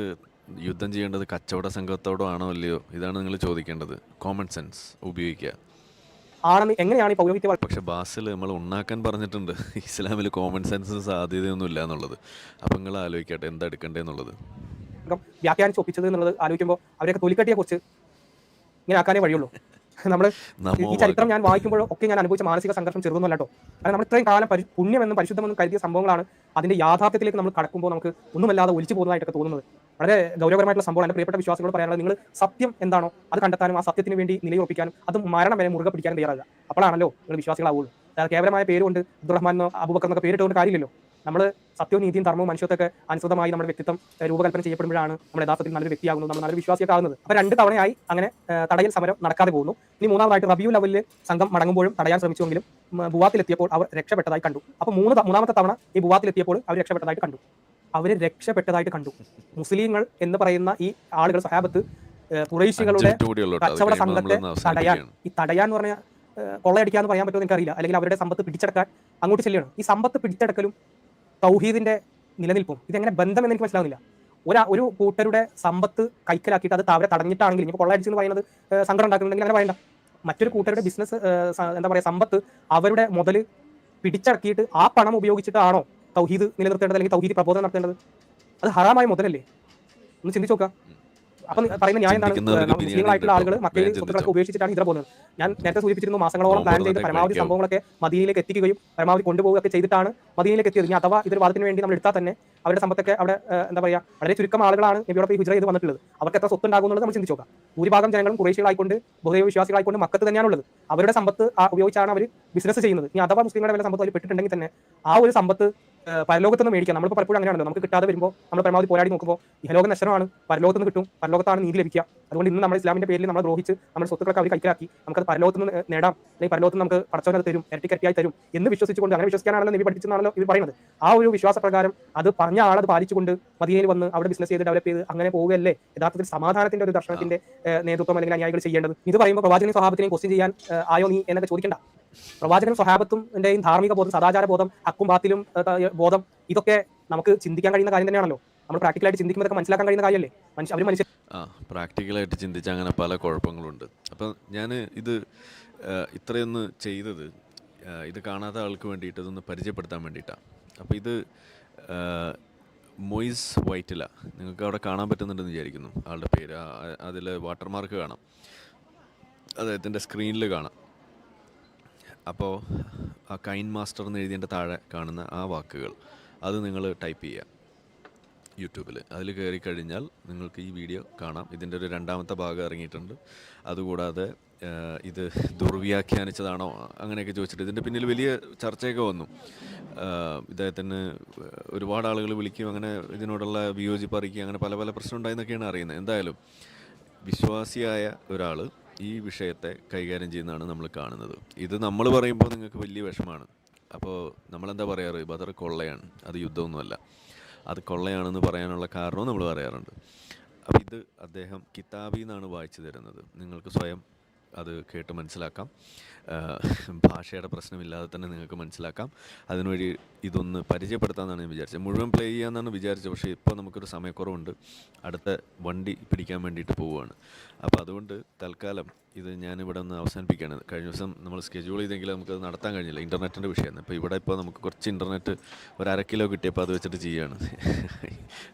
യുദ്ധം ചെയ്യേണ്ടത് കച്ചവട സംഘത്തോടോ ആണോ അല്ലയോ? ഇതാണ് നിങ്ങൾ ചോദിക്കേണ്ടത്. കോമൺ സെൻസ് ഉപയോഗിക്കുക. ആണെന്ന് എങ്ങനെയാണ് ഈ പൗരോഹിത്യ പക്ഷെ ബാസിൽ നമ്മൾ ഉണ്ടാക്കാൻ പറഞ്ഞിട്ടുണ്ട്. ഇസ്ലാമിൽ കോമൺ സെൻസ് സാധ്യതയൊന്നും ഇല്ല എന്നുള്ളത്. അപ്പം നിങ്ങൾ ആലോചിക്കട്ടെ എന്താ എടുക്കണ്ടേന്നുള്ളത് എന്നുള്ളത്? വ്യാഖ്യാനിച്ച് ഒപ്പിച്ചത് എന്നുള്ളത് ആലോചിക്കുമ്പോൾ അവരൊക്കെ തൊലിക്കട്ടിയെ കുറിച്ച് ഇങ്ങനെ ആക്കാനേ വഴിയുള്ളൂ. നമ്മൾ ഈ ചരിത്രം ഞാൻ വായിക്കുമ്പോഴോ ഒക്കെ ഞാൻ അനുഭവിച്ച മാനസിക സംഘർഷം ചെറുതൊന്നും കേട്ടോ കാരണം നമ്മൾ ഇത്രയും കാലം പരി പുണ്യമെന്നും പരിശുദ്ധമെന്നും കരുതിയ സംഭവങ്ങളാണ് അതിന്റെ യാഥാർത്ഥ്യത്തിലേക്ക് നമ്മൾ കടക്കുമ്പോൾ നമുക്ക് ഒന്നുമല്ലാതെ ഒലിച്ചു പോകുന്നതായിട്ടൊക്കെ തോന്നുന്നത്. വളരെ ഗൗരവകരമായിട്ടുള്ള സംഭവം എന്റെ പ്രിയപ്പെട്ട വിശ്വാസികളോട് പറയാനുള്ളത് നിങ്ങൾ സത്യം എന്താണോ അത് കണ്ടെത്താനും ആ സത്യത്തിന് വേണ്ടി നിലയുറപ്പിക്കാനും അത് മരണം വരെ മുറുകെ പിടിക്കാനും തയ്യാറാകുക അപ്പോഴാണല്ലോ നിങ്ങൾ വിശ്വാസികളാവുള്ളൂ. കേവലമായ പേരുകൊണ്ട് അബ്ദുറഹ്മാൻ എന്നോ അബൂബക്കർ എന്നൊക്കെ പേരിട്ടുകൊണ്ട് കാര്യമില്ലല്ലോ. നമ്മൾ സത്യവും നീതിയും ധർമ്മവും മനുഷ്യത്തൊക്കെ അനുസൃതമായി നമ്മുടെ വ്യക്തിത്വം രൂപകൽപ്പന ചെയ്യപ്പെടുമ്പോഴാണ് നമ്മൾ യഥാർത്ഥത്തിൽ നല്ലൊരു വ്യക്തിയാകുന്നത് നമ്മൾ നല്ലൊരു വിശ്വാസിയൊക്കെ ആകുന്നത്. അപ്പോൾ രണ്ട് തവണയായി അങ്ങനെ തടയൽ സമരം നടക്കാതെ പോകുന്നു. ഇനി മൂന്നാമതായിട്ട് റബിയു ലെവലിൽ സംഘം മടങ്ങുമ്പോഴും തടയാൻ ശ്രമിച്ചുവെങ്കിലും ബുവാത്തിലെത്തിയപ്പോൾ അവർ രക്ഷപ്പെട്ടതായി കണ്ടു. അപ്പോൾ മൂന്ന് മൂന്നാമത്തെ തവണ ഈ ബുവാത്തിലെത്തിയപ്പോൾ അവർ രക്ഷപ്പെട്ടതായിട്ട് കണ്ടു. അവർ രക്ഷപ്പെട്ടതായിട്ട് കണ്ടു. മുസ്ലിങ്ങൾ എന്ന് പറയുന്ന ഈ ആളുകൾ സഹാബത്ത്. അത് കച്ചവട സംഘത്തെ തടയാൻ ഈ തടയാൻ എന്ന് പറഞ്ഞാൽ കൊള്ളയടിക്കാന്ന് പറയാൻ പറ്റുമോ എനിക്കറിയില്ല. അല്ലെങ്കിൽ അവരുടെ സമ്പത്ത് പിടിച്ചെടുക്കാൻ അങ്ങോട്ട് ചെല്ലുകയാണ്. ഈ സമ്പത്ത് പിടിച്ചെടുക്കലും തൗഹീദിന്റെ നിലനിൽപ്പും ഇതെങ്ങനെ ബന്ധമെന്ന് എനിക്ക് മനസ്സിലാവുന്നില്ല. ഒരു ഒരു കൂട്ടരുടെ സമ്പത്ത് കൈക്കലാക്കിയിട്ട് അത് അവരെ തടഞ്ഞിട്ടാണെങ്കിൽ ഇനി കൊള്ളയടിച്ചു എന്ന് പറയുന്നത് സങ്കടം ഉണ്ടാക്കുന്നുണ്ടെങ്കിൽ അങ്ങനെ പറയണ്ട. മറ്റൊരു കൂട്ടരുടെ ബിസിനസ് എന്താ പറയുക സമ്പത്ത് അവരുടെ മുതൽ പിടിച്ചടക്കിയിട്ട് ആ പണം ഉപയോഗിച്ചിട്ടാണോ തൗഹീദ് നിലനിർത്തേണ്ടത് അല്ലെങ്കിൽ തൗഹീദ് പ്രബോധനം നടത്തേണ്ടത്? അത് ഹറാമായ മുതലല്ലേ? ഒന്ന് ചിന്തിച്ചു നോക്കാം അപ്പൊ പറയുന്ന ന്യായം എന്താണ്? മുസ്ലിങ്ങളായിട്ടുള്ള ആളുകൾ മക്കളിൽ സ്വത്തുക്കളൊക്കെ ഉപേക്ഷിച്ചിട്ടാണ് ഇത്ര പോകുന്നത്. ഞാൻ നേരത്തെ സൂചിപ്പിച്ചിരുന്നു മാസങ്ങളോളം പ്ലാൻ ചെയ്ത് പരമാവധി സംഭവങ്ങളൊക്കെ മദീനയിലേക്ക് എത്തിക്കുകയും പരമാവധി കൊണ്ടുപോവുകയൊക്കെ ചെയ്തിട്ടാണ് മദീനയിലേക്ക് എത്തിയത്. ഇനി അഥവാ ഇതൊരു വാദത്തിന് വേണ്ടി നമ്മൾ എടുത്താൽ തന്നെ അവരുടെ സമ്പത്തൊക്കെ അവിടെ എന്താ പറയാ വളരെ ചുരുക്കം ആളുകളാണ് നബിയോടൊപ്പം ഹിജറ ചെയ്ത് വന്നിട്ടുള്ളത്. അവർക്ക് എത്ര സ്വത്ത് ഉണ്ടാകുന്നുള്ളത് നമ്മൾ ചിന്തിച്ചു നോക്കാം ഭൂരിഭാഗം ജനങ്ങളും കുറേശികളായിക്കൊണ്ട് ബഹുദൈവ വിശ്വാസികളായിക്കൊണ്ട് മക്കത്ത് തന്നെയാണുള്ളത് അവരുടെ സമ്പത്ത് ആ ഉപയോഗിച്ചാണ് അവർ ബിസിനസ് ചെയ്യുന്നത്. ഇനി അഥവാ മുസ്ലിങ്ങളുടെ വല്ല സമ്പത്ത് അവർ പെട്ടിട്ടുണ്ടെങ്കിൽ തന്നെ ആ ഒരു സമ്പത്ത് ഏഹ് പരലോകത്ത് നിന്ന് മേടിക്കാം. നമ്മളിപ്പോൾ പലപ്പോഴും അങ്ങനെയാണല്ലോ. നമുക്ക് കിട്ടാതെ വരുമ്പോൾ നമ്മൾ പരമാവധി പോരാടി നോക്കുമ്പോൾ ഇഹലോക നഷ്ടമാണ്. പരലോകത്ത് നിന്ന് കിട്ടും. പരലോകത്താണ് നീതി ലഭിക്കുക. അതുകൊണ്ട് ഇന്ന് നമ്മൾ ഇസ്ലാമിന്റെ പേരിൽ നമ്മൾ ദ്രോഹിച്ച് നമ്മുടെ സ്വത്തുക്കളൊക്കെ അവർ കൈക്കലാക്കി നമുക്കത് പരലോകത്ത് നിന്ന് നേടാം. അല്ലെങ്കിൽ പരലോകത്ത് നമുക്ക് പടച്ചവനത് തരും. ഇരട്ടി ഇരട്ടിക്കരട്ടിയായി തരും എന്ന് വിശ്വസിച്ചുകൊണ്ട് അങ്ങനെ വിശ്വസിക്കാനാണല്ലോ നബി പഠിച്ചെന്നാണല്ലോ ഇവർ പറയുന്നത്. ആ ഒരു വിശ്വാസപ്രകാരം അത് പറഞ്ഞ ആളത് പാലിച്ചുകൊണ്ട് മദീനയിൽ വന്ന് അവിടെ ബിസിനസ് ചെയ്ത് ഡെവലപ്പ് ചെയ്ത് അങ്ങനെ പോവുകയല്ലേ? യഥാർത്ഥത്തിൽ സമാധാനത്തിന്റെ ഒരു ദർശനത്തിന്റെ നേതൃത്വം അല്ലെങ്കിൽ അനുയായികൾ ചെയ്യേണ്ടത്. ഇത് പറയുമ്പോൾ പ്രവാചകനും സ്വഭാവത്തിനെയും ക്വസ്റ്റ്യൻ ചെയ്യാൻ ആയോ നീ എന്നൊക്കെ ചോദിക്കണ്ട. പ്രവാചകനും സ്വഭാവത്തിന്റെയും ധാർമ്മിക ബോധം സദാചാര ബോധം ഹക്കും ബാത്തിലും ബോധം ഇതൊക്കെ നമുക്ക് ചിന്തിക്കാൻ കഴിയുന്ന കാര്യം തന്നെയാണല്ലോ. നമ്മൾ പ്രാക്ടിക്കലായിട്ട് ചിന്തിക്കുമ്പോൾ മനസ്സിലാക്കാൻ കഴിയുന്ന കാര്യമല്ലേ? മനുഷ്യ അവർ മനുഷ്യൻ ആ പ്രാക്ടിക്കലായിട്ട് ചിന്തിച്ച അങ്ങനെ പല കുഴപ്പങ്ങളുണ്ട്. അപ്പം ഞാൻ ഇത് ഇത്രയൊന്ന് ചെയ്തത് ഇത് കാണാത്ത ആൾക്ക് വേണ്ടിയിട്ട് ഇതൊന്ന് പരിചയപ്പെടുത്താൻ വേണ്ടിയിട്ടാണ് അപ്പോൾ ഇത് മൊയ്സ് വൈറ്റില. നിങ്ങൾക്ക് അവിടെ കാണാൻ പറ്റുന്നുണ്ടെന്ന് വിചാരിക്കുന്നു. ആളുടെ പേര് അതിൽ വാട്ടർമാർക്ക് കാണാം. അദ്ദേഹത്തിന്റെ സ്ക്രീനിൽ കാണാം. അപ്പോൾ ആ കൈൻ മാസ്റ്റർ എന്ന് എഴുതിയതിന്റെ താഴെ കാണുന്ന ആ വാക്കുകൾ അത് നിങ്ങൾ ടൈപ്പ് ചെയ്യുക യൂട്യൂബിൽ. അതിൽ കയറി കഴിഞ്ഞാൽ നിങ്ങൾക്ക് ഈ വീഡിയോ കാണാം. ഇതിന്റെ ഒരു രണ്ടാമത്തെ ഭാഗം ഇറങ്ങിയിട്ടുണ്ട്. അതുകൂടാതെ ഇത് ദുർവ്യാഖ്യാനിച്ചതാണോ അങ്ങനെയൊക്കെ ചോദിച്ചിട്ട് ഇതിന്റെ പിന്നിൽ വലിയ ചർച്ചയൊക്കെ വന്നു. ഇദ്ദേഹത്തിന് ഒരുപാട് ആളുകൾ വിളിക്കും അങ്ങനെ ഇതിനോടുള്ള വിയോജിപ്പ് അറിയിക്കുക അങ്ങനെ പല പല പ്രശ്നം ഉണ്ടായെന്നൊക്കെയാണ് അറിയുന്നത്. എന്തായാലും വിശ്വാസിയായ ഒരാൾ ഈ വിഷയത്തെ കൈകാര്യം ചെയ്യുന്നതാണ് നമ്മൾ കാണുന്നത്. ഇത് നമ്മൾ പറയുമ്പോൾ നിങ്ങൾക്ക് വലിയ വിഷമാണ് അപ്പോൾ നമ്മളെന്താ പറയാറ്? ബദർ കൊള്ളയാണ്. അത് യുദ്ധമൊന്നുമല്ല. അത് കൊള്ളയാണെന്ന് പറയാനുള്ള കാരണവും നമ്മൾ പറയാറുണ്ട്. അപ്പോൾ ഇത് അദ്ദേഹം കിതാബിൽ നിന്നാണ് വായിച്ചു തരുന്നത്. നിങ്ങൾക്ക് സ്വയം അത് കേട്ട് മനസ്സിലാക്കാം. ഭാഷയുടെ പ്രശ്നമില്ലാതെ തന്നെ നിങ്ങൾക്ക് മനസ്സിലാക്കാം. അതിനുവഴി ഇതൊന്ന് പരിചയപ്പെടുത്താമെന്നാണ് ഞാൻ വിചാരിച്ചത്. മുഴുവൻ പ്ലേ ചെയ്യാമെന്നാണ് വിചാരിച്ചത്. പക്ഷേ ഇപ്പോൾ നമുക്കൊരു സമയക്കുറവുണ്ട്. അടുത്ത വണ്ടി പിടിക്കാൻ വേണ്ടിയിട്ട് പോവുകയാണ്. അപ്പോൾ അതുകൊണ്ട് തൽക്കാലം ഇത് ഞാനിവിടെ ഒന്ന് അവസാനിപ്പിക്കുകയാണ്. കഴിഞ്ഞ ദിവസം നമ്മൾ സ്കെഡ്യൂൾ ചെയ്തെങ്കിലും നമുക്കത് നടത്താൻ കഴിഞ്ഞില്ല. ഇന്റർനെറ്റിന്റെ വിഷയമാണ്. ഇപ്പോൾ ഇവിടെ ഇപ്പോൾ നമുക്ക് കുറച്ച് ഇന്റർനെറ്റ് ഒരു അര കിലോ കിട്ടിയപ്പോൾ അത് വെച്ചിട്ട് ചെയ്യുകയാണ്.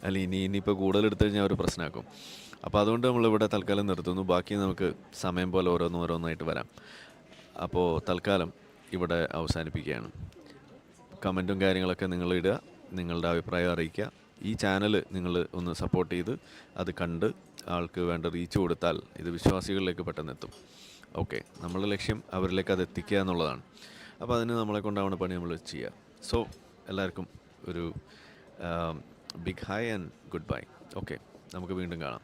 അല്ല ഇനി ഇനിയിപ്പോൾ കൂടുതൽ എടുത്തു കഴിഞ്ഞാൽ ഒരു പ്രശ്നമാക്കും. അപ്പോൾ അതുകൊണ്ട് നമ്മളിവിടെ തൽക്കാലം നിർത്തുന്നു. ബാക്കി നമുക്ക് സമയം പോലെ ഓരോന്നും ഓരോന്നായിട്ട് വരാം. അപ്പോൾ തൽക്കാലം ഇവിടെ അവസാനിപ്പിക്കുകയാണ്. കമന്റും കാര്യങ്ങളൊക്കെ നിങ്ങൾ ഇടുക നിങ്ങളുടെ അഭിപ്രായം അറിയിക്കുക. ഈ ചാനൽ നിങ്ങൾ ഒന്ന് സപ്പോർട്ട് ചെയ്ത് അത് കണ്ട് ആൾക്ക് വേണ്ട റീച്ച് കൊടുത്താൽ ഇത് വിശ്വാസികളിലേക്ക് പെട്ടെന്ന് എത്തും. ഓക്കെ നമ്മളുടെ ലക്ഷ്യം അവരിലേക്ക് അത് എത്തിക്കുക എന്നുള്ളതാണ്. അപ്പോൾ അതിന് നമ്മളെ കൊണ്ടാവുന്ന പണി നമ്മൾ ചെയ്യുക. സോ എല്ലാവർക്കും ഒരു big hi and good bye okay നമുക്ക് വീണ്ടും കാണാം.